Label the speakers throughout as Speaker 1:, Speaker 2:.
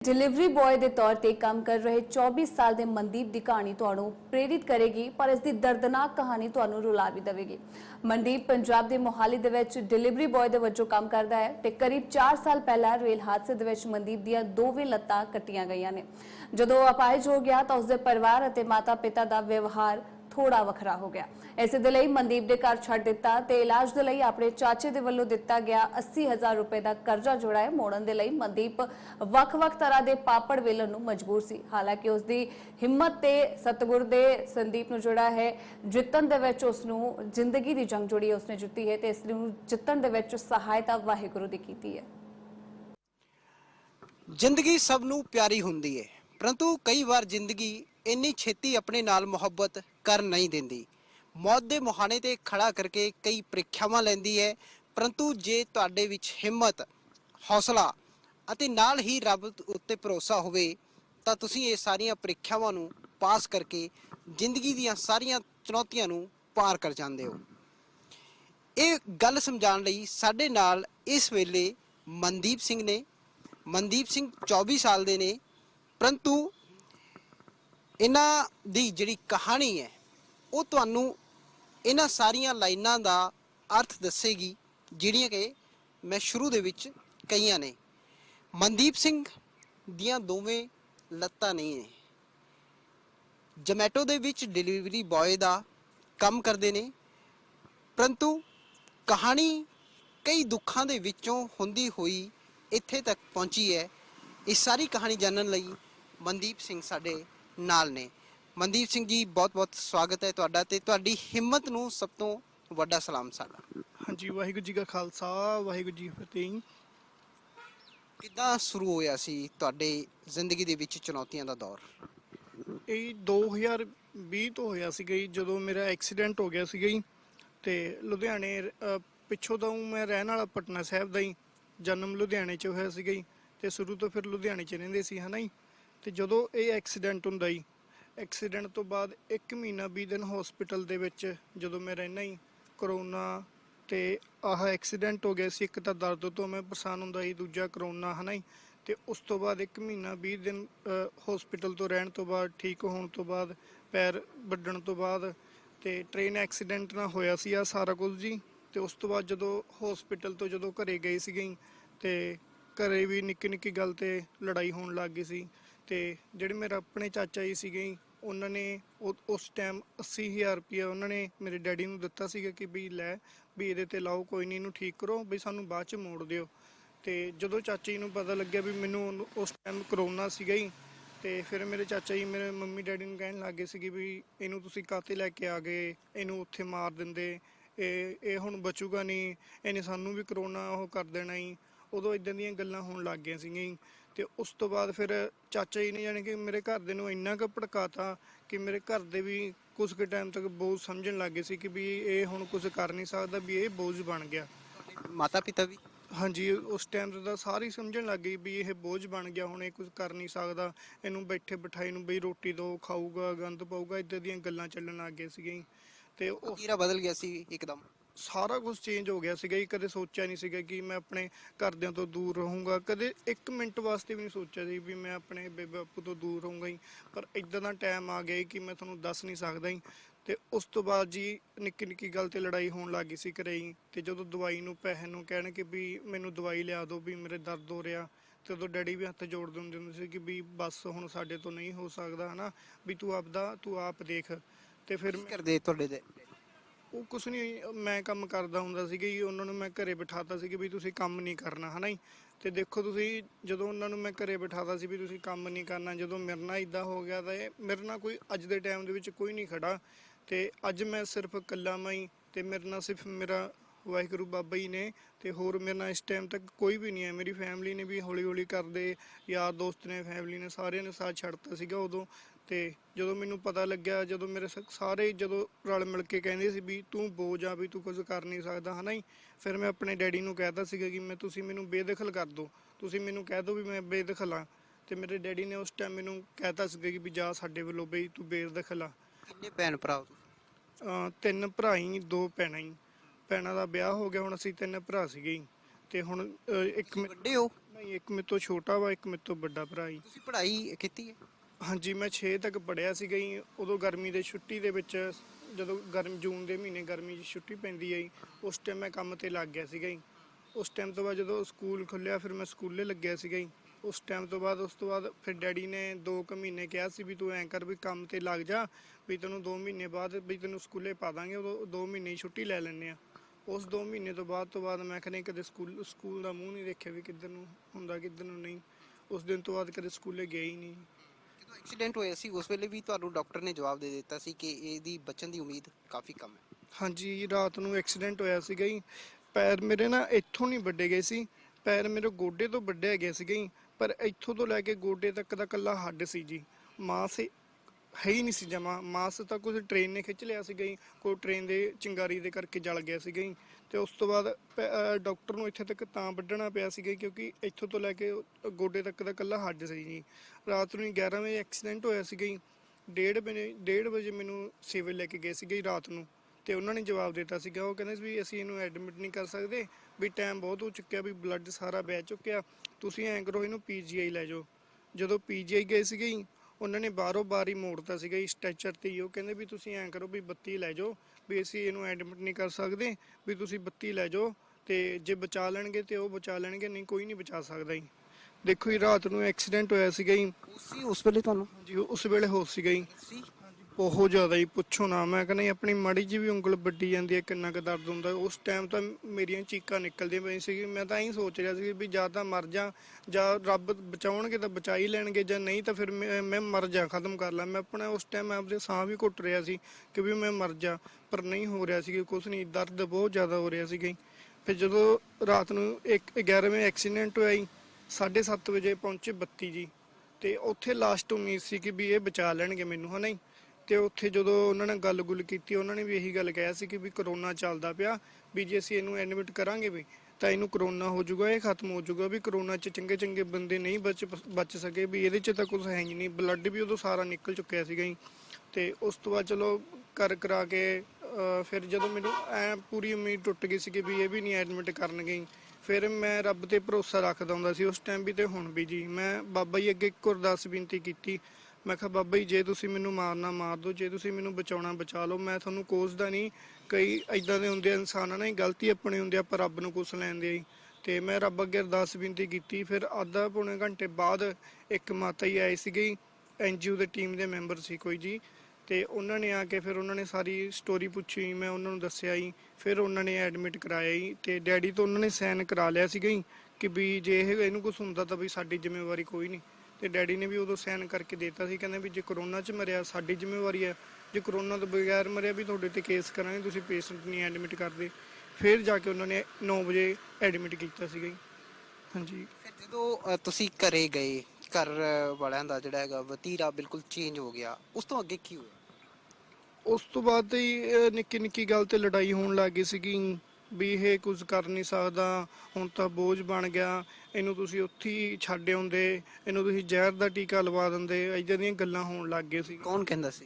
Speaker 1: Delivery boy ਦੇ ਤੌਰ ਤੇ ਕੰਮ ਕਰ ਰਹੇ 24 ਸਾਲ ਦੇ ਮਨਦੀਪ ਦੀ ਕਹਾਣੀ ਤੁਹਾਨੂੰ ਪ੍ਰੇਰਿਤ ਕਰੇਗੀ, ਪਰ ਇਸ ਦੀ ਦਰਦਨਾਕ ਕਹਾਣੀ ਤੁਹਾਨੂੰ ਰੁਲਾ ਵੀ ਦੇਵੇਗੀ। ਮਨਦੀਪ ਪੰਜਾਬ ਦੇ ਮੋਹਾਲੀ ਦੇ ਵਿੱਚ ਡਿਲੀਵਰੀ ਬॉय ਦੇ ਵਜੋਂ ਕੰਮ ਕਰਦਾ ਹੈ ਤੇ ਕਰੀਬ 4 ਸਾਲ ਪਹਿਲਾਂ ਰੇਲ ਹਾਦਸੇ ਦੇ ਵਿੱਚ ਮਨਦੀਪ ਦੀਆਂ ਦੋਵੇਂ ਲੱਤਾਂ ਕੱਟੀਆਂ ਗਈਆਂ ਨੇ। ਜਦੋਂ ਉਹ ਅਪਾਹਿਜ ਹੋ ਗਿਆ ਤਾਂ ਉਸਦੇ ਪਰਿਵਾਰ ਅਤੇ ਮਾਤਾ-ਪਿਤਾ ਦਾ ਵਿਵਹਾਰ ਥੋੜਾ ਵੱਖਰਾ ਹੋ ਗਿਆ। ਇਸੇ ਦੇ ਲਈ ਮਨਦੀਪ ਦੇ ਘਰ ਛੱਡ ਦਿੱਤਾ ਤੇ ਇਲਾਜ ਦੇ ਲਈ ਆਪਣੇ ਚਾਚੇ ਦੇ ਵੱਲੋਂ ਦਿੱਤਾ ਗਿਆ 80000 ਰੁਪਏ ਦਾ ਕਰਜ਼ਾ ਜੋੜਾ ਹੈ ਮੋੜਨ ਦੇ ਲਈ ਮਨਦੀਪ ਵੱਖ-ਵੱਖ ਤਰ੍ਹਾਂ ਦੇ ਪਾਪੜ ਵੇਲਣ ਨੂੰ ਮਜਬੂਰ ਸੀ। ਹਾਲਾਂਕਿ ਉਸ ਦੀ ਹਿੰਮਤ ਤੇ ਸਤਿਗੁਰ ਦੇ ਸੰਦੀਪ ਨੂੰ ਜੋੜਾ ਹੈ, ਜਿੱਤਣ ਦੇ ਵਿੱਚ ਉਸ ਨੂੰ ਜ਼ਿੰਦਗੀ ਦੀ ਜੰਗ ਜੋੜੀ ਉਸਨੇ ਜਿੱਤੀ ਹੈ ਤੇ ਇਸ ਨੂੰ ਜਿੱਤਣ ਦੇ ਵਿੱਚ ਸਹਾਇਤਾ ਵਾਹਿਗੁਰੂ ਦੀ ਕੀਤੀ ਹੈ।
Speaker 2: ਜ਼ਿੰਦਗੀ ਸਭ ਨੂੰ ਪਿਆਰੀ ਹੁੰਦੀ ਹੈ, ਪਰੰਤੂ ਕਈ ਵਾਰ ਜ਼ਿੰਦਗੀ ਇੰਨੀ ਛੇਤੀ ਆਪਣੇ ਨਾਲ ਮੁਹੱਬਤ ਕਰ ਨਹੀਂ ਦਿੰਦੀ। ਮੌਤ ਦੇ ਮੁਹਾਣੇ ਤੇ ਖੜਾ ਕਰਕੇ ਕਈ ਪ੍ਰੀਖਿਆਵਾਂ ਲੈਂਦੀ ਹੈ। ਪਰੰਤੂ ਜੇ ਤੁਹਾਡੇ ਵਿੱਚ ਹਿੰਮਤ, ਹੌਸਲਾ ਅਤੇ ਨਾਲ ਹੀ ਰੱਬ ਉੱਤੇ ਭਰੋਸਾ ਹੋਵੇ, ਤਾਂ ਤੁਸੀਂ ਇਹ ਸਾਰੀਆਂ ਪ੍ਰੀਖਿਆਵਾਂ ਨੂੰ ਪਾਸ ਕਰਕੇ ਜ਼ਿੰਦਗੀ ਦੀਆਂ ਸਾਰੀਆਂ ਚੁਣੌਤੀਆਂ ਨੂੰ ਪਾਰ ਕਰ ਜਾਂਦੇ ਹੋ। ਇਹ ਗੱਲ ਸਮਝਾਉਣ ਲਈ ਸਾਡੇ ਨਾਲ ਇਸ ਵੇਲੇ ਮਨਦੀਪ ਸਿੰਘ ਨੇ। ਮਨਦੀਪ ਸਿੰਘ 24 ਸਾਲ ਦੇ ਨੇ। ਪਰੰਤੂ ਇਹਨਾਂ ਦੀ ਜਿਹੜੀ ਕਹਾਣੀ ਹੈ, ਉਹ ਤੁਹਾਨੂੰ ਇਹਨਾਂ ਸਾਰੀਆਂ ਲਾਈਨਾਂ ਦਾ ਅਰਥ ਦੱਸੇਗੀ, ਜਿਹੜੀਆਂ ਕਿ ਮੈਂ ਸ਼ੁਰੂ ਦੇ ਵਿੱਚ ਕਹੀਆਂ ਨੇ। ਮਨਦੀਪ ਸਿੰਘ ਦੀਆਂ ਦੋਵੇਂ ਲੱਤਾਂ ਨਹੀਂ ਨੇ। ਜਮੈਟੋ ਦੇ ਵਿੱਚ ਡਿਲੀਵਰੀ ਬॉय ਦਾ ਕੰਮ ਕਰਦੇ ਨੇ। ਪਰੰਤੂ ਕਹਾਣੀ ਕਈ ਦੁੱਖਾਂ ਦੇ ਵਿੱਚੋਂ ਹੁੰਦੀ ਹੋਈ ਇੱਥੇ ਤੱਕ ਪਹੁੰਚੀ ਹੈ। ਇਹ ਸਾਰੀ ਕਹਾਣੀ ਜਾਣਨ ਲਈ ਮਨਦੀਪ ਸਿੰਘ ਸਾਡੇ ਨਾਲ ਨੇ। ਮਨਦੀਪ ਸਿੰਘ ਜੀ ਬਹੁਤ-ਬਹੁਤ ਸਵਾਗਤ ਹੈ ਤੁਹਾਡਾ ਤੇ ਤੁਹਾਡੀ ਹਿੰਮਤ ਨੂੰ ਸਭ ਤੋਂ ਵੱਡਾ ਸਲਾਮ ਸਾਡਾ।
Speaker 3: ਹਾਂਜੀ ਵਾਹਿਗੁਰੂ ਜੀ ਕਾ ਖਾਲਸਾ ਵਾਹਿਗੁਰੂ ਜੀ ਫਤਿਹ।
Speaker 2: ਕਿੱਦਾਂ ਸ਼ੁਰੂ ਹੋਇਆ ਸੀ ਤੁਹਾਡੇ ਜ਼ਿੰਦਗੀ ਦੇ ਵਿੱਚ ਚੁਣੌਤੀਆਂ ਦਾ ਦੌਰ?
Speaker 3: ਇਹ 2020 ਤੋਂ ਹੋਇਆ ਸੀਗਾ ਜੀ ਜਦੋਂ ਮੇਰਾ ਐਕਸੀਡੈਂਟ ਹੋ ਗਿਆ ਸੀਗਾ ਜੀ ਤੇ ਲੁਧਿਆਣੇ ਅ, ਪਿੱਛੋਂ ਤਾਂ ਮੈਂ ਰਹਿਣ ਵਾਲਾ ਪਟਨਾ ਸਾਹਿਬ ਦਾ ਹੀ ਜਨਮ ਲੁਧਿਆਣੇ 'ਚ ਹੋਇਆ ਸੀਗਾ ਜੀ ਤੇ ਸ਼ੁਰੂ ਤੋਂ ਫਿਰ ਲੁਧਿਆਣੇ 'ਚ ਰਹਿੰਦੇ ਸੀ ਹਨਾ ਜੀ। ਤੇ ਜਦੋਂ ਇਹ ਐਕਸੀਡੈਂਟ ਹੁੰਦਾ ਜੀ, ਐਕਸੀਡੈਂਟ ਤੋਂ ਬਾਅਦ 1 ਮਹੀਨਾ 20 ਦਿਨ ਹਸਪੀਟਲ ਦੇ ਵਿੱਚ ਜਦੋਂ ਮੈਂ ਰਹਿਣਾ ਹੀ ਕਰੋਨਾ ਤੇ ਆਹ ਐਕਸੀਡੈਂਟ ਹੋ ਗਿਆ ਸੀ, ਇੱਕ ਤਾਂ ਦਰਦ ਤੋਂ ਮੈਂ ਪਰੇਸ਼ਾਨ ਹੁੰਦਾ ਸੀ ਦੂਜਾ ਕਰੋਨਾ, ਹਨਾ ਜੀ, ਤੇ ਉਸ ਤੋਂ ਬਾਅਦ 1 ਮਹੀਨਾ 20 ਦਿਨ ਹਸਪੀਟਲ ਤੋਂ ਰਹਿਣ ਤੋਂ ਬਾਅਦ, ਠੀਕ ਹੋਣ ਤੋਂ ਬਾਅਦ, ਪੈਰ ਵੱਢਣ ਤੋਂ ਬਾਅਦ ਤੇ ਟ੍ਰੇਨ ਐਕਸੀਡੈਂਟ ਨਾਲ ਹੋਇਆ ਸੀ ਆ ਸਾਰਾ ਕੁਝ ਜੀ, ਤੇ ਉਸ ਤੋਂ ਬਾਅਦ ਜਦੋਂ ਹਸਪੀਟਲ ਤੋਂ ਜਦੋਂ ਘਰੇ ਗਈ ਸੀ ਗਈ ਤੇ ਘਰੇ ਵੀ ਨਿੱਕੀ ਨਿੱਕੀ ਗੱਲ ਤੇ ਲੜਾਈ ਹੋਣ ਲੱਗ ਗਈ ਸੀ ਤੇ ਜਿਹੜੇ ਮੇਰੇ ਆਪਣੇ ਚਾਚਾ ਜੀ ਸੀਗੇ ਜੀ, ਉਹਨਾਂ ਨੇ ਉਹ- ਉਸ ਟਾਈਮ 80000 ਰੁਪਇਆ ਉਹਨਾਂ ਨੇ ਮੇਰੇ ਡੈਡੀ ਨੂੰ ਦਿੱਤਾ ਸੀਗਾ ਕਿ ਵੀ ਲੈ ਵੀ ਇਹਦੇ ਤੇ ਲਾਓ ਕੋਈ ਨਹੀਂ ਇਹਨੂੰ ਠੀਕ ਕਰੋ ਵੀ ਸਾਨੂੰ ਬਾਅਦ ਚ ਮੋੜ ਦਿਓ ਤੇ ਜਦੋਂ ਚਾਚਾ ਜੀ ਨੂੰ ਪਤਾ ਲੱਗਿਆ ਵੀ ਮੈਨੂੰ ਉਹਨੂੰ- ਉਸ ਟਾਈਮ ਕਰੋਨਾ ਸੀਗਾ ਹੀ ਤੇ ਫਿਰ ਮੇਰੇ ਚਾਚਾ ਜੀ ਮੇਰੇ ਮੰਮੀ ਡੈਡੀ ਨੂੰ ਕਹਿਣ ਲੱਗੇ ਸੀਗੇ ਵੀ ਇਹਨੂੰ ਤੁਸੀਂ ਕਾਤੇ ਲੈ ਕੇ ਆ ਗਏ ਇਹਨੂੰ ਉੱਥੇ ਮਾਰ ਦਿੰਦੇ ਇਹ ਇਹ ਹੁਣ ਬਚੂਗਾ ਨਹੀਂ ਇਹਨੇ ਸਾਨੂੰ ਵੀ ਕਰੋਨਾ ਉਹ ਕਰ ਦੇਣਾ ਹੀ ਉਦੋਂ ਇਦਾਂ ਦੀਆਂ ਗੱਲਾਂ ਹੋਣ ਲੱਗ ਗਈਆਂ ਸੀਗੀਆਂ ਜੀ। ਤੇ ਉਸ ਤੋਂ ਬਾਅਦ ਫਿਰ ਚਾਚਾ ਜੀ ਨੇ ਜਾਣੀ ਕਿ ਮੇਰੇ ਘਰ ਦੇ ਨੂੰ ਇੰਨਾ ਕੁ ਭੜਕਾਤਾ ਕਿ ਮੇਰੇ ਘਰ ਦੇ ਵੀ ਕੁਝ ਕੁ ਟਾਈਮ ਤੱਕ ਬੋਝ ਸਮਝਣ ਲੱਗੇ ਸੀ ਕਿ ਵੀ ਇਹ ਹੁਣ ਕੁਝ ਕਰ ਨਹੀਂ ਸਕਦਾ ਵੀ ਇਹ ਬੋਝ ਬਣ ਗਿਆ।
Speaker 2: ਮਾਤਾ ਪਿਤਾ ਵੀ?
Speaker 3: ਹਾਂਜੀ ਉਸ ਟਾਈਮ ਤੇ ਤਾਂ ਸਾਰੇ ਸਮਝਣ ਲੱਗ ਗਏ ਵੀ ਇਹ ਬੋਝ ਬਣ ਗਿਆ ਹੁਣ ਇਹ ਕੁਝ ਕਰ ਨਹੀਂ ਸਕਦਾ। ਇਹਨੂੰ ਬੈਠੇ ਬਿਠਾਈ ਨੂੰ ਬਈ ਰੋਟੀ ਦੋ ਖਾਊਗਾ ਗੰਦ ਪਾਊਗਾ ਇਦਾਂ ਦੀਆਂ ਗੱਲਾਂ ਚੱਲਣ ਲੱਗ ਗਏ ਜੀ। ਤੇ ਉਸ
Speaker 2: ਕੀਰਾ ਬਦਲ ਗਿਆ ਸੀ ਇੱਕਦਮ?
Speaker 3: ਸਾਰਾ ਕੁਝ ਚੇਂਜ ਹੋ ਗਿਆ ਸੀਗਾ ਜੀ ਕਦੇ ਸੋਚਿਆ ਨਹੀਂ ਸੀਗਾ ਕਿ ਮੈਂ ਆਪਣੇ ਘਰਦਿਆਂ ਤੋਂ ਦੂਰ ਰਹੂੰਗਾ ਕਦੇ 1 ਮਿੰਟ ਵਾਸਤੇ ਵੀ ਨਹੀਂ ਸੋਚਿਆ ਸੀ ਵੀ ਮੈਂ ਆਪਣੇ ਬੇਬੇ ਬਾਪੂ ਤੋਂ ਦੂਰ ਰਹੂੰਗਾ ਜੀ। ਪਰ ਇਦਾਂ ਦਾ ਟਾਈਮ ਆ ਗਿਆ ਜੀ ਕਿ ਮੈਂ ਤੁਹਾਨੂੰ ਦੱਸ ਨਹੀਂ ਸਕਦਾ ਜੀ। ਤੇ ਉਸ ਤੋਂ ਬਾਅਦ ਜੀ ਨਿੱਕੀ ਨਿੱਕੀ ਗੱਲ ਤੇ ਲੜਾਈ ਹੋਣ ਲੱਗੀ ਸੀ ਘਰੇ ਜੀ। ਤੇ ਜਦੋਂ ਦਵਾਈ ਨੂੰ ਪੈਸੇ ਨੂੰ ਕਹਿਣ ਕਿ ਵੀ ਮੈਨੂੰ ਦਵਾਈ ਲਿਆ ਦਿਓ ਵੀ ਮੇਰੇ ਦਰਦ ਹੋ ਰਿਹਾ ਤੇ ਉਦੋਂ ਡੈਡੀ ਵੀ ਹੱਥ ਜੋੜ ਦਿੰਦੇ ਹੁੰਦੇ ਸੀ ਕਿ ਵੀ ਬਸ ਹੁਣ ਸਾਡੇ ਤੋਂ ਨਹੀਂ ਹੋ ਸਕਦਾ ਹਨਾ? ਵੀ ਤੂੰ ਆਪਦਾ ਤੂੰ ਆਪ ਦੇਖ। ਤੇ ਫਿਰ
Speaker 2: ਕਰਦੇ ਤੁਹਾਡੇ ਦੇ
Speaker 3: ਉਹ ਕੁਛ ਨਹੀਂ ਮੈਂ ਕੰਮ ਕਰਦਾ ਹੁੰਦਾ ਸੀਗਾ ਜੀ, ਉਹਨਾਂ ਨੂੰ ਮੈਂ ਘਰੇ ਬਿਠਾਤਾ ਸੀ ਕਿ ਵੀ ਤੁਸੀਂ ਕੰਮ ਨਹੀਂ ਕਰਨਾ, ਹਨਾ ਜੀ? ਤੇ ਦੇਖੋ ਤੁਸੀਂ, ਜਦੋਂ ਉਹਨਾਂ ਨੂੰ ਮੈਂ ਘਰੇ ਬਿਠਾਤਾ ਸੀ ਵੀ ਤੁਸੀਂ ਕੰਮ ਨਹੀਂ ਕਰਨਾ, ਜਦੋਂ ਮੇਰੇ ਨਾਲ ਇਦਾਂ ਹੋ ਗਿਆ ਤਾਂ ਇਹ ਮੇਰੇ ਨਾਲ ਕੋਈ ਅੱਜ ਦੇ ਟਾਈਮ ਦੇ ਵਿੱਚ ਕੋਈ ਨਹੀਂ ਖੜਾ। ਤੇ ਅੱਜ ਮੈਂ ਸਿਰਫ ਇਕੱਲਾ ਮੈਂ ਹੀ, ਤੇ ਮੇਰੇ ਨਾਲ ਸਿਰਫ ਮੇਰਾ ਵਾਹਿਗੁਰੂ ਬਾਬਾ ਜੀ ਨੇ, ਤੇ ਹੋਰ ਮੇਰੇ ਨਾਲ ਇਸ ਟਾਈਮ ਤੱਕ ਕੋਈ ਵੀ ਨਹੀਂ ਹੈ। ਮੇਰੀ ਫੈਮਿਲੀ ਨੇ ਵੀ ਹੌਲੀ ਹੌਲੀ ਕਰਦੇ ਯਾਰ ਦੋਸਤ ਨੇ ਫੈਮਿਲੀ ਨੇ ਸਾਰਿਆਂ ਨੇ ਸਾਥ ਛੱਡਤਾ ਸੀਗਾ ਉਦੋਂ। ਤੇ ਜਦੋਂ ਮੈਨੂੰ ਪਤਾ ਲੱਗਿਆ ਜਦੋਂ ਮੇਰੇ ਸ- ਸਾਰੇ ਜਦੋਂ ਰਲ ਮਿਲ ਕੇ ਕਹਿੰਦੇ ਸੀ ਵੀ ਤੂੰ ਬੋਝ ਆ ਵੀ ਤੂੰ ਕੁਝ ਕਰ ਨਹੀਂ ਸਕਦਾ ਹਨਾ ਜੀ? ਫਿਰ ਮੈਂ ਆਪਣੇ ਡੈਡੀ ਨੂੰ ਕਹਿਤਾ ਸੀਗਾ ਕਿ ਮੈਂ ਤੁਸੀਂ ਮੈਨੂੰ ਬੇਦਖਲ ਕਰ ਦਿਓ ਤੁਸੀਂ ਮੈਨੂੰ ਕਹਿ ਦਿਓ ਵੀ ਮੈਂ ਬੇਦਖਲ ਆ ਤੇ ਮੇਰੇ ਡੈਡੀ ਨੇ ਉਸ ਟਾਈਮ ਮੈਨੂੰ ਕਹਿਤਾ ਸੀਗਾ ਕਿ ਵੀ ਜਾ ਸਾਡੇ ਵੱਲੋਂ ਬਈ ਤੂੰ ਬੇਦਖਲ ਆ।
Speaker 2: ਕਿੰਨੇ ਭੈਣ ਭਰਾ ਹੋ ਤੁਸੀਂ?
Speaker 3: ਅਹ ਤਿੰਨ ਭਰਾ ਹੀ ਦੋ ਭੈਣਾਂ ਹੀ। ਭੈਣਾਂ ਦਾ ਵਿਆਹ ਹੋ ਗਿਆ ਹੁਣ ਅਸੀਂ ਤਿੰਨ ਭਰਾ ਸੀਗੇ ਜੀ। ਤੇ ਹੁਣ ਅਹ, ਇੱਕ ਮੇ-
Speaker 2: ਵੱਡੇ ਹੋ?
Speaker 3: ਨਹੀਂ ਇੱਕ ਮੇਰੇ ਤੋਂ ਛੋਟਾ ਵਾ ਇੱਕ ਮੇਰੇ ਤੋਂ ਵੱਡਾ ਭਰਾ ਜੀ।
Speaker 2: ਤੁਸੀਂ ਪੜ੍ਹਾਈ ਕੀਤੀ ਹੈ?
Speaker 3: ਹਾਂਜੀ, ਮੈਂ 6 ਤੱਕ ਪੜਿਆ ਸੀਗਾ ਜੀ। ਉਦੋਂ ਗਰਮੀ ਦੇ ਛੁੱਟੀ ਦੇ ਵਿੱਚ, ਜਦੋਂ ਗਰਮ, ਜੂਨ ਦੇ ਮਹੀਨੇ ਗਰਮੀ ਦੀ ਛੁੱਟੀ ਪੈਂਦੀ ਹੈ ਜੀ, ਉਸ ਟਾਈਮ ਮੈਂ ਕੰਮ ਤੇ ਲੱਗ ਗਿਆ ਸੀਗਾ ਜੀ। ਉਸ ਟਾਈਮ ਤੋਂ ਬਾਅਦ ਜਦੋਂ ਸਕੂਲ ਖੁੱਲਿਆ ਫਿਰ ਮੈਂ ਸਕੂਲੇ ਲੱਗਿਆ ਸੀਗਾ ਜੀ। ਉਸ ਟਾਈਮ ਤੋਂ ਬਾਅਦ, ਉਸ ਤੋਂ ਬਾਅਦ ਫਿਰ ਡੈਡੀ ਨੇ 2 ਕੁ ਮਹੀਨੇ ਕਿਹਾ ਸੀ ਵੀ ਤੂੰ ਐਂ ਕਰ ਵੀ ਕੰਮ ਤੇ ਲੱਗ ਜਾ, ਵੀ ਤੈਨੂੰ 2 ਮਹੀਨੇ ਬਾਅਦ ਵੀ ਤੈਨੂੰ ਸਕੂਲੇ ਪਾ ਦਾਂਗੇ, ਉਦੋਂ 2 ਮਹੀਨੇ ਦੀ ਛੁੱਟੀ ਲੈ ਲੈਣੇ ਆ। ਉਸ 2 ਮਹੀਨੇ ਤੋਂ ਬਾਅਦ ਤੋਂ ਬਾਅਦ ਮੈਂ ਕਦੇ ਕਦੇ ਸਕੂਲ ਸਕੂਲ ਦਾ ਮੂੰਹ ਨਹੀਂ ਦੇਖਿਆ ਵੀ ਕਿੱਧਰ ਨੂੰ ਹੁੰਦਾ, ਕਿੱਧਰ ਨੂੰ ਨਹੀਂ। ਉਸ ਦਿਨ ਤੋਂ ਬਾਅਦ ਕਦੇ ਸਕੂਲੇ ਗਿਆ ਹੀ ਨਹੀਂ।
Speaker 2: ਜਦੋਂ ਐਕਸੀਡੈਂਟ ਹੋਇਆ ਸੀ, ਉਸ ਵੇਲੇ ਵੀ ਤੁਹਾਨੂੰ ਡਾਕਟਰ ਨੇ ਜਵਾਬ ਦੇ ਦਿੱਤਾ ਸੀ ਕਿ ਇਹਦੀ ਬਚਣ ਦੀ ਉਮੀਦ ਕਾਫੀ ਕਮ ਹੈ।
Speaker 3: ਹਾਂਜੀ ਰਾਤ ਨੂੰ ਐਕਸੀਡੈਂਟ ਹੋਇਆ ਸੀਗਾ ਜੀ। ਪੈਰ ਮੇਰੇ ਨਾ ਇੱਥੋਂ ਨਹੀਂ ਵੱਡੇ ਗਏ ਸੀ। ਪੈਰ ਮੇਰੇ ਗੋਡੇ ਤੋਂ ਵੱਡੇ ਗਏ ਸੀਗੇ ਜੀ। ਪਰ ਇੱਥੋਂ ਤੋਂ ਲੈ ਕੇ ਗੋਡੇ ਤੱਕ ਦਾ ਕੱਲਾ ਹੱਡ ਸੀ ਜੀ। ਮਾਸ ਹੈ ਹੀ ਨਹੀਂ ਸੀ ਜਮਾ। ਮਾਸ ਤਾਂ ਕੁਝ ਟ੍ਰੇਨ ਨੇ ਖਿੱਚ ਲਿਆ ਸੀਗਾ ਜੀ। ਕੋਈ ਟ੍ਰੇਨ ਦੇ ਚਿੰਗਾਰੀ ਦੇ ਕਰਕੇ ਜਲ ਗਿਆ ਸੀਗਾ ਜੀ। ਤੇ ਉਸ ਤੋਂ ਬਾਅਦ ਪੈ- ਅਹ ਡਾਕਟਰ ਨੂੰ ਇੱਥੇ ਤੱਕ ਤਾਂ ਵੱਢਣਾ ਪਿਆ ਸੀਗਾ ਕਿਉਂਕਿ ਇੱਥੋਂ ਤੋਂ ਲੈ ਕੇ ਗੋਡੇ ਤੱਕ ਦਾ ਕੱਲਾ ਹੱਡ ਸੀ ਜੀ। ਰਾਤ ਨੂੰ ਹੀ 11 ਵਜੇ ਐਕਸੀਡੈਂਟ ਹੋਇਆ ਸੀਗਾ ਜੀ। ਡੇਢ ਵਜੇ ਡੇਢ ਵਜੇ ਮੈਨੂੰ ਸਿਵਲ ਲੈ ਕੇ ਗਏ ਸੀਗੇ ਜੀ ਰਾਤ ਨੂੰ ਤੇ ਉਹਨਾਂ ਨੇ ਜਵਾਬ ਦਿੱਤਾ ਸੀਗਾ। ਉਹ ਕਹਿੰਦੇ ਸੀ ਵੀ ਅਸੀਂ ਇਹਨੂੰ ਐਡਮਿਟ ਨਹੀਂ ਕਰ ਸਕਦੇ ਵੀ ਟਾਈਮ ਬਹੁਤ ਹੋ ਚੁੱਕਿਆ ਵੀ ਬਲੱਡ ਸਾਰਾ ਵਹਿ ਚੁੱਕਿਆ। ਤੁਸੀਂ ਐਂ ਕਰੋ ਇਹਨੂੰ ਪੀਜੀਆਈ ਲੈ ਜਾਓ। ਜਦੋਂ ਪੀਜੀਆਈ ਗਏ ਸੀਗੇ ਜੀ, ਉਹਨਾਂ ਨੇ ਬਾਹਰੋਂ ਬਾਹਰ ਹੀ ਮੋੜਤਾ ਸੀਗਾ ਜੀ ਸਟ੍ਰੈਚਰ ਤੇ ਹੀ। ਉਹ ਕਹਿੰਦੇ ਵੀ ਤੁਸੀਂ ਐਂ ਕਰੋ ਵੀ ਬੱਤੀ ਲੈ ਜਾਓ। ਵੀ ਅਸੀਂ ਇਹਨੂੰ ਐਡਮਿਟ ਨਹੀਂ ਕਰ ਸਕਦੇ ਵੀ ਤੁਸੀਂ ਬੱਤੀ ਲੈ ਜਾਓ ਤੇ ਜੇ ਬਚਾ ਲੈਣਗੇ ਤੇ ਉਹ ਬਚਾ ਲੈਣਗੇ ਨਹੀਂ ਕੋਈ ਨਹੀਂ ਬਚਾ ਸਕਦਾ ਜੀ। ਦੇਖੋ ਜੀ ਰਾਤ ਨੂੰ ਐਕਸੀਡੈਂਟ ਹੋਇਆ ਸੀਗਾ ਜੀ।
Speaker 2: ਉਸੇ ਉਸ ਵੇਲੇ ਤੁਹਾਨੂੰ?
Speaker 3: ਹਾਂਜੀ ਉਸ ਵੇਲੇ ਹੋ ਸੀਗਾ ਜੀ। ਬਹੁਤ ਜ਼ਿਆਦਾ ਹੀ ਪੁੱਛੋ ਨਾ। ਮੈਂ ਕਹਿੰਦਾ ਜੀ, ਆਪਣੀ ਮਾੜੀ ਜਿਹੀ ਵੀ ਉਂਗਲ ਵੱਡੀ ਜਾਂਦੀ ਹੈ, ਕਿੰਨਾ ਕੁ ਦਰਦ ਹੁੰਦਾ। ਉਸ ਟਾਈਮ ਤਾਂ ਮੇਰੀਆਂ ਚੀਕਾਂ ਨਿਕਲਦੀਆਂ ਪਈਆਂ ਸੀ ਮੈਂ ਤਾਂ ਇਹੀ ਸੋਚ ਰਿਹਾ ਸੀ ਵੀ ਜਾਂ ਤਾਂ ਮਰ ਜਾ, ਜਾਂ ਰੱਬ ਬਚਾਉਣਗੇ ਤਾਂ ਬਚਾ ਹੀ ਲੈਣਗੇ, ਜਾਂ ਨਹੀਂ ਤਾਂ ਫਿਰ ਮੈਂ ਮੈਂ ਮਰ ਜਾ, ਖਤਮ ਕਰ ਲਾਂ। ਮੈਂ ਆਪਣਾ ਉਸ ਟਾਈਮ ਆਪਦੇ ਸਾਹ ਵੀ ਘੁੱਟ ਰਿਹਾ ਸੀ ਕਿ ਵੀ ਮੈਂ ਮਰ ਜਾ, ਪਰ ਨਹੀਂ ਹੋ ਰਿਹਾ ਸੀ। ਕੁਝ ਨਹੀਂ, ਦਰਦ ਬਹੁਤ ਜ਼ਿਆਦਾ ਹੋ ਰਿਹਾ ਸੀਗਾ ਜੀ। ਫਿਰ ਜਦੋਂ ਰਾਤ ਨੂੰ 1 11ਵੇਂ ਐਕਸੀਡੈਂਟ ਹੋਇਆ ਜੀ 7:30 ਵਜੇ ਪਹੁੰਚੇ 32 ਜੀ। ਤੇ ਉੱਥੇ ਲਾਸਟ ਉਮੀਦ ਸੀ ਕਿ ਵੀ ਇਹ ਬਚਾ ਲੈਣਗੇ ਮੈਨੂੰ, ਹਨਾ ਜੀ? ਤੇ ਉੱਥੇ ਜਦੋਂ ਉਹਨਾਂ ਨਾਲ ਗੱਲ-ਗੁੱਲ ਕੀਤੀ, ਉਹਨਾਂ ਨੇ ਵੀ ਇਹੀ ਗੱਲ ਕਿਹਾ ਸੀ ਕਿ ਵੀ ਕਰੋਨਾ ਚੱਲਦਾ ਪਿਆ, ਵੀ ਜੇ ਅਸੀਂ ਇਹਨੂੰ ਐਡਮਿਟ ਕਰਾਂਗੇ ਵੀ, ਤਾਂ ਇਹਨੂੰ ਕਰੋਨਾ ਹੋ ਜਾਊਗਾ, ਇਹ ਖਤਮ ਹੋ ਜਾਊਗਾ, ਵੀ ਕਰੋਨਾ 'ਚ ਚੰਗੇ ਚੰਗੇ ਬੰਦੇ ਨਹੀਂ ਬਚ ਬਚ ਸਕੇ, ਵੀ ਇਹਦੇ 'ਚ ਤਾਂ ਕੁਝ ਹੈ ਹੀ ਨਹੀਂ। ਬਲੱਡ ਵੀ ਉਦੋਂ ਸਾਰਾ ਨਿਕਲ ਚੁੱਕਿਆ ਸੀਗਾ ਜੀ। ਤੇ ਉਸ ਤੋਂ ਬਾਅਦ ਚਲੋ ਕਰ ਕਰਾ ਕੇ ਫਿਰ ਜਦੋਂ ਮੈਨੂੰ ਐ ਪੂਰੀ ਉਮੀਦ ਟੁੱਟ ਗਈ ਸੀ ਕਿ ਵੀ ਇਹ ਵੀ ਨਹੀਂ ਐਡਮਿਟ ਕਰਨਗੇ ਜੀ। ਫਿਰ ਮੈਂ ਰੱਬ ਤੇ ਭਰੋਸਾ ਰੱਖਦਾ ਹੁੰਦਾ ਸੀ, ਉਸ ਟਾਈਮ ਵੀ ਤੇ ਹੁਣ ਵੀ ਜੀ। ਮੈਂ ਬਾਬਾ ਜੀ ਅੱਗੇ ਇੱਕ ਅਰਦਾਸ ਬੇਨਤੀ ਕੀਤੀ ਮੈਂ ਕਿਹਾ, ਬਾਬਾ ਜੀ, ਜੇ ਤੁਸੀਂ ਮੈਨੂੰ ਮਾਰਨਾ, ਮਾਰ ਦਿਓ। ਜੇ ਤੁਸੀਂ ਮੈਨੂੰ ਬਚਾਉਣਾ, ਬਚਾ ਲਓ। ਮੈਂ ਤੁਹਾਨੂੰ ਕੋਸਦਾ ਨਹੀਂ, ਕਈ ਐਦਾਂ ਦੇ ਹੁੰਦੇ ਆ ਇਨਸਾਨਾਂ ਨਾਲ ਹੀ ਗਲਤੀ ਆਪਣੇ ਹੁੰਦੀ ਆ ਪਰ ਰੱਬ ਨੂੰ ਕੁਛ ਲੈਂਦੇ ਆ ਜੀ। ਤੇ ਮੈਂ ਰੱਬ ਅੱਗੇ ਅਰਦਾਸ ਬੇਨਤੀ ਕੀਤੀ, ਫਿਰ ਅੱਧਾ ਪੌਣੇ ਘੰਟੇ ਬਾਅਦ ਇੱਕ ਮਾਤਾ ਜੀ ਆਏ ਸੀਗੇ ਐਨਜੀਓ ਦੇ ਟੀਮ ਦੇ ਮੈਂਬਰ ਸੀ ਕੋਈ ਜੀ। ਤੇ ਉਹਨਾਂ ਨੇ ਆ ਕੇ ਫਿਰ ਉਹਨਾਂ ਨੇ ਸਾਰੀ ਸਟੋਰੀ ਪੁੱਛੀ, ਮੈਂ ਉਹਨਾਂ ਨੂੰ ਦੱਸਿਆ ਜੀ। ਫਿਰ ਉਹਨਾਂ ਨੇ ਐਡਮਿਟ ਕਰਾਇਆ ਜੀ ਤੇ ਡੈਡੀ ਤੋਂ ਉਹਨਾਂ ਨੇ ਸਾਈਨ ਕਰਾ ਲਿਆ ਸੀਗਾ ਜੀ ਕਿ ਵੀ ਜੇ ਇਹ, ਇਹਨੂੰ ਕੁਝ ਹੁੰਦਾ ਤਾਂ ਵੀ ਸਾਡੀ ਜ਼ਿੰਮੇਵਾਰੀ ਕੋਈ ਨਹੀਂ। ਤੇ ਡੈਡੀ ਨੇ ਵੀ ਉਦੋਂ ਸਾਈਨ ਕਰਕੇ ਦਿੱਤਾ ਸੀ ਕਹਿੰਦੇ ਵੀ ਜੇ ਕਰੋਨਾ 'ਚ ਮਰਿਆ ਸਾਡੀ ਜ਼ਿੰਮੇਵਾਰੀ ਹੈ। ਜੇ ਕਰੋਨਾ ਤੋਂ ਬਗੈਰ ਮਰਿਆ ਵੀ ਤੁਹਾਡੇ ਤੇ ਕੇਸ ਕਰਾਂਗੇ ਤੁਸੀਂ ਪੇਸ਼ੈਂਟ ਨਹੀਂ ਐਡਮਿਟ ਕਰਦੇ। ਫਿਰ ਜਾ ਕੇ ਉਹਨਾਂ ਨੇ 9 ਵਜੇ ਐਡਮਿਟ ਕੀਤਾ ਸੀਗਾ ਜੀ। ਹਾਂਜੀ।
Speaker 2: ਫਿਰ ਜਦੋਂ ਅ, ਤੁਸੀਂ ਘਰੇ ਗਏ ਘਰ ਵਾਲਿਆਂ ਦਾ ਜਿਹੜਾ ਹੈਗਾ ਵਤੀਰਾ ਬਿਲਕੁਲ ਚੇਂਜ ਹੋ ਗਿਆ ਉਸ ਤੋਂ ਅੱਗੇ ਕੀ ਹੋਇਆ?
Speaker 3: ਉਸ ਤੋਂ ਬਾਅਦ ਹੀ ਨਿੱਕੀ ਨਿੱਕੀ ਗੱਲ ਤੇ ਲੜਾਈ ਹੋਣ ਲੱਗ ਗਈ ਸੀਗੀ। ਵੀ ਇਹ ਕੁਝ ਕਰ ਨਹੀਂ ਸਕਦਾ ਹੁਣ ਤਾਂ ਬੋਝ ਬਣ ਗਿਆ। ਇਹਨੂੰ ਤੁਸੀਂ ਉੱਥੇ ਹੀ ਛੱਡ ਆਉਂਦੇ ਇਹਨੂੰ ਤੁਸੀਂ ਜ਼ਹਿਰ ਦਾ ਟੀਕਾ ਲਵਾ ਦਿੰਦੇ ਇਦਾਂ ਦੀਆਂ ਗੱਲਾਂ ਹੋਣ ਲੱਗ ਗਏ ਸੀ।
Speaker 2: ਕੌਣ ਕਹਿੰਦਾ ਸੀ?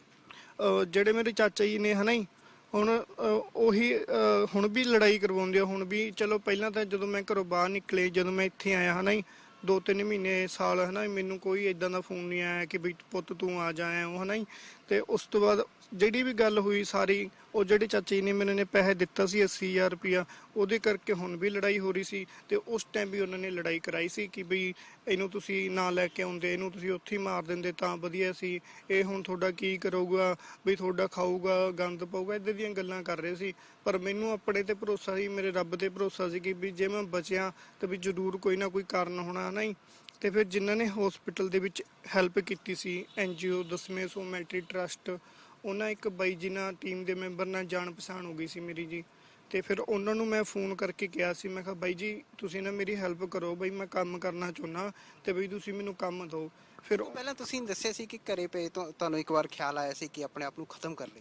Speaker 3: ਅਹ ਜਿਹੜੇ ਮੇਰੇ ਚਾਚਾ ਜੀ ਨੇ ਹਨਾ ਜੀ ਹੁਣ ਅਹ ਉਹੀ ਅਹ ਹੁਣ ਵੀ ਲੜਾਈ ਕਰਵਾਉਂਦੇ ਆ ਹੁਣ ਵੀ ਚਲੋ ਪਹਿਲਾਂ ਤਾਂ ਜਦੋਂ ਮੈਂ ਘਰੋਂ ਬਾਹਰ ਨਿਕਲੇ ਜਦੋਂ ਮੈਂ ਇੱਥੇ ਆਇਆ ਹਨਾ ਜੀ ਦੋ ਤਿੰਨ ਮਹੀਨੇ ਸਾਲ ਹਨਾ ਜੀ, ਮੈਨੂੰ ਕੋਈ ਇਦਾਂ ਦਾ ਫੋਨ ਨਹੀਂ ਆਇਆ ਕਿ ਵੀ ਪੁੱਤ ਤੂੰ ਆ ਜਾ ਆਇਆ ਹਨਾ ਜੀ। ਤੇ ਉਸ ਤੋਂ ਬਾਅਦ ਜਿਹੜੀ ਵੀ ਗੱਲ ਹੋਈ ਸਾਰੀ ਉਹ ਜਿਹੜੇ ਚਾਚੇ ਜੀ ਨੇ ਮੈਨੂੰ ਨੇ ਪੈਸੇ ਦਿੱਤਾ ਸੀ 80000 ਰੁਪਇਆ, ਉਹਦੇ ਕਰਕੇ ਹੁਣ ਵੀ ਲੜਾਈ ਹੋ ਰਹੀ ਸੀ ਤੇ ਉਸ ਟਾਈਮ ਵੀ ਉਹਨਾਂ ਨੇ ਲੜਾਈ ਕਰਾਈ ਸੀ ਕਿ ਬਈ ਇਹਨੂੰ ਤੁਸੀਂ ਨਾ ਲੈ ਕੇ ਆਉਂਦੇ, ਇਹਨੂੰ ਤੁਸੀਂ ਉੱਥੇ ਹੀ ਮਾਰ ਦਿੰਦੇ ਤਾਂ ਵਧੀਆ ਸੀ। ਇਹ ਹੁਣ ਤੁਹਾਡਾ ਕੀ ਕਰੂਗਾ? ਵੀ ਤੁਹਾਡਾ ਖਾਊਗਾ, ਗੰਦ ਪਾਊਗਾ, ਇਦਾਂ ਦੀਆਂ ਗੱਲਾਂ ਕਰ ਰਹੇ ਸੀ। ਪਰ ਮੈਨੂੰ ਆਪਣੇ ਤੇ ਭਰੋਸਾ ਸੀ, ਮੇਰੇ ਰੱਬ ਤੇ ਭਰੋਸਾ ਸੀ ਕਿ ਵੀ ਜੇ ਮੈਂ ਬਚਿਆ ਤਾਂ ਵੀ ਜ਼ਰੂਰ ਕੋਈ ਨਾ ਕੋਈ ਕਾਰਨ ਹੋਣਾ, ਨਹੀਂ? ਤੇ ਫਿਰ ਜਿਨ੍ਹਾਂ ਨੇ ਹਸਪੀਟਲ ਦੇ ਵਿੱਚ ਹੈਲਪ ਕੀਤੀ ਸੀ ਐਨਜੀਓ ਦਸਵੇਂ ਸੋਮੈਟਰੀ ਟਰਸਟ ਉਹਨਾਂ ਇੱਕ ਬਾਈ ਜੀ ਨਾਲ ਟੀਮ ਦੇ ਮੈਂਬਰ ਨਾਲ ਜਾਣ ਪਛਾਣ ਹੋ ਗਈ ਸੀ ਮੇਰੀ ਜੀ। ਤੇ ਫਿਰ ਉਹਨਾਂ ਨੂੰ ਮੈਂ ਫੋਨ ਕਰਕੇ ਕਿਹਾ ਸੀ, ਮੈਂ ਕਿਹਾ, ਬਾਈ ਜੀ, ਤੁਸੀਂ ਨਾ ਮੇਰੀ ਹੈਲਪ ਕਰੋ, ਬਈ ਮੈਂ ਕੰਮ ਕਰਨਾ ਚਾਹੁੰਦਾ ਤੇ ਬਈ ਤੁਸੀਂ ਮੈਨੂੰ ਕੰਮ ਦਿਓ। ਫਿਰ ਉਹ-
Speaker 2: ਪਹਿਲਾਂ ਤੁਸੀਂ ਦੱਸਿਆ ਸੀ ਕਿ ਘਰੇ ਪਏ ਤੋਂ, ਤੁਹਾਨੂੰ ਇੱਕ ਵਾਰ ਖਿਆਲ ਆਇਆ ਸੀ ਕਿ ਆਪਣੇ ਆਪ ਨੂੰ ਖਤਮ ਕਰ ਲਈ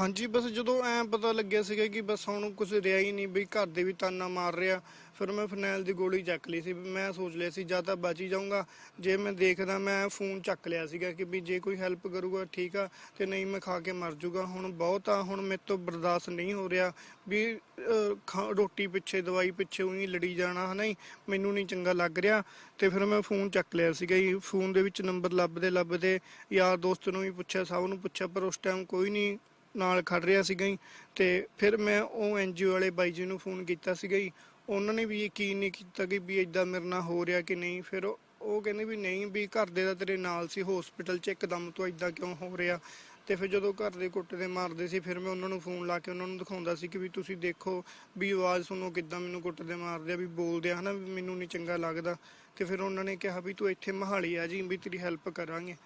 Speaker 3: ਹਾਂਜੀ, ਬਸ ਜਦੋਂ ਐ ਪਤਾ ਲੱਗਿਆ ਸੀਗਾ ਕਿ ਬਸ ਹੁਣ ਕੁਝ ਰਿਹਾ ਹੀ ਨਹੀਂ, ਬਈ ਘਰ ਦੇ ਵੀ ਤਾਨਾ ਮਾਰ ਰਿਹਾ, ਫਿਰ ਮੈਂ ਫਰਨੈਲ ਦੀ ਗੋਲੀ ਚੱਕ ਲਈ ਸੀ ਵੀ ਮੈਂ ਸੋਚ ਲਿਆ ਸੀ, ਜਾਂ ਤਾਂ ਬਚ ਹੀ ਜਾਊਂਗਾ। ਜੇ ਮੈਂ ਦੇਖਦਾ, ਮੈਂ ਫੋਨ ਚੱਕ ਲਿਆ ਸੀਗਾ ਕਿ ਵੀ ਜੇ ਕੋਈ ਹੈਲਪ ਕਰੂਗਾ, ਠੀਕ ਆ, ਤੇ ਨਹੀਂ ਮੈਂ ਖਾ ਕੇ ਮਰ ਜਾਊਗਾ ਹੁਣ ਬਹੁਤ ਆ, ਹੁਣ ਮੇਰੇ ਤੋਂ ਬਰਦਾਸ਼ਤ ਨਹੀਂ ਹੋ ਰਿਹਾ ਵੀ ਖਾ- ਰੋਟੀ ਪਿੱਛੇ, ਦਵਾਈ ਪਿੱਛੇ ਉਹੀ ਲੜੀ ਜਾਣਾ, ਹਨਾ ਜੀ? ਮੈਨੂੰ ਨਹੀਂ ਚੰਗਾ ਲੱਗ ਰਿਹਾ। ਤੇ ਫਿਰ ਮੈਂ ਫੋਨ ਚੱਕ ਲਿਆ ਸੀਗਾ ਜੀ, ਫੋਨ ਦੇ ਵਿੱਚ ਨੰਬਰ ਲੱਭਦੇ ਲੱਭਦੇ ਯਾਰ ਦੋਸਤ ਨੂੰ ਵੀ ਪੁੱਛਿਆ, ਸਭ ਨੂੰ ਪੁੱਛਿਆ, ਪਰ ਉਸ ਟਾਈਮ ਕੋਈ ਨਹੀਂ ਨਾਲ ਖੜ ਰਿਹਾ ਸੀਗਾ ਜੀ। ਤੇ ਫਿਰ ਮੈਂ ਉਹ ਐਨਜੀਓ ਵਾਲੇ ਬਾਈ ਜੀ ਨੂੰ ਫੋਨ ਕੀਤਾ ਸੀਗਾ ਜੀ। ਉਹਨਾਂ ਨੇ ਵੀ ਯਕੀਨ ਨਹੀਂ ਕੀਤਾ ਕਿ ਵੀ ਇਦਾਂ ਮੇਰੇ ਨਾਲ ਹੋ ਰਿਹਾ ਕਿ ਨਹੀਂ। ਫਿਰ ਉਹ ਕਹਿੰਦੇ ਵੀ ਨਹੀਂ ਵੀ ਘਰ ਦੇ ਦਾ ਤੇਰੇ ਨਾਲ ਸੀ ਹਸਪੀਟਲ 'ਚ ਇੱਕਦਮ ਤੋਂ ਇਦਾਂ ਕਿਉਂ ਹੋ ਰਿਹਾ? ਤੇ ਫਿਰ ਜਦੋਂ ਘਰ ਦੇ ਕੁੱਟਦੇ ਮਾਰਦੇ ਸੀ, ਫਿਰ ਮੈਂ ਉਹਨਾਂ ਨੂੰ ਫੋਨ ਲਾ ਕੇ ਉਹਨਾਂ ਨੂੰ ਦਿਖਾਉਂਦਾ ਸੀ ਕਿ ਵੀ ਤੁਸੀਂ ਦੇਖੋ ਵੀ ਆਵਾਜ਼ ਸੁਣੋ ਕਿੱਦਾਂ ਮੈਨੂੰ ਕੁੱਟਦੇ ਮਾਰਦੇ ਆ, ਵੀ ਬੋਲਦੇ ਆ ਹਨਾ, ਵੀ ਮੈਨੂੰ ਨਹੀਂ ਚੰਗਾ ਲੱਗਦਾ। ਤੇ ਫਿਰ ਉਹਨਾਂ ਨੇ ਕਿਹਾ ਵੀ ਤੂੰ ਇੱਥੇ ਮਹਾਲੀ ਆ ਜੀ, ਵੀ ਤੇਰੀ ਹੈਲਪ ਕਰਾਂਗੇ।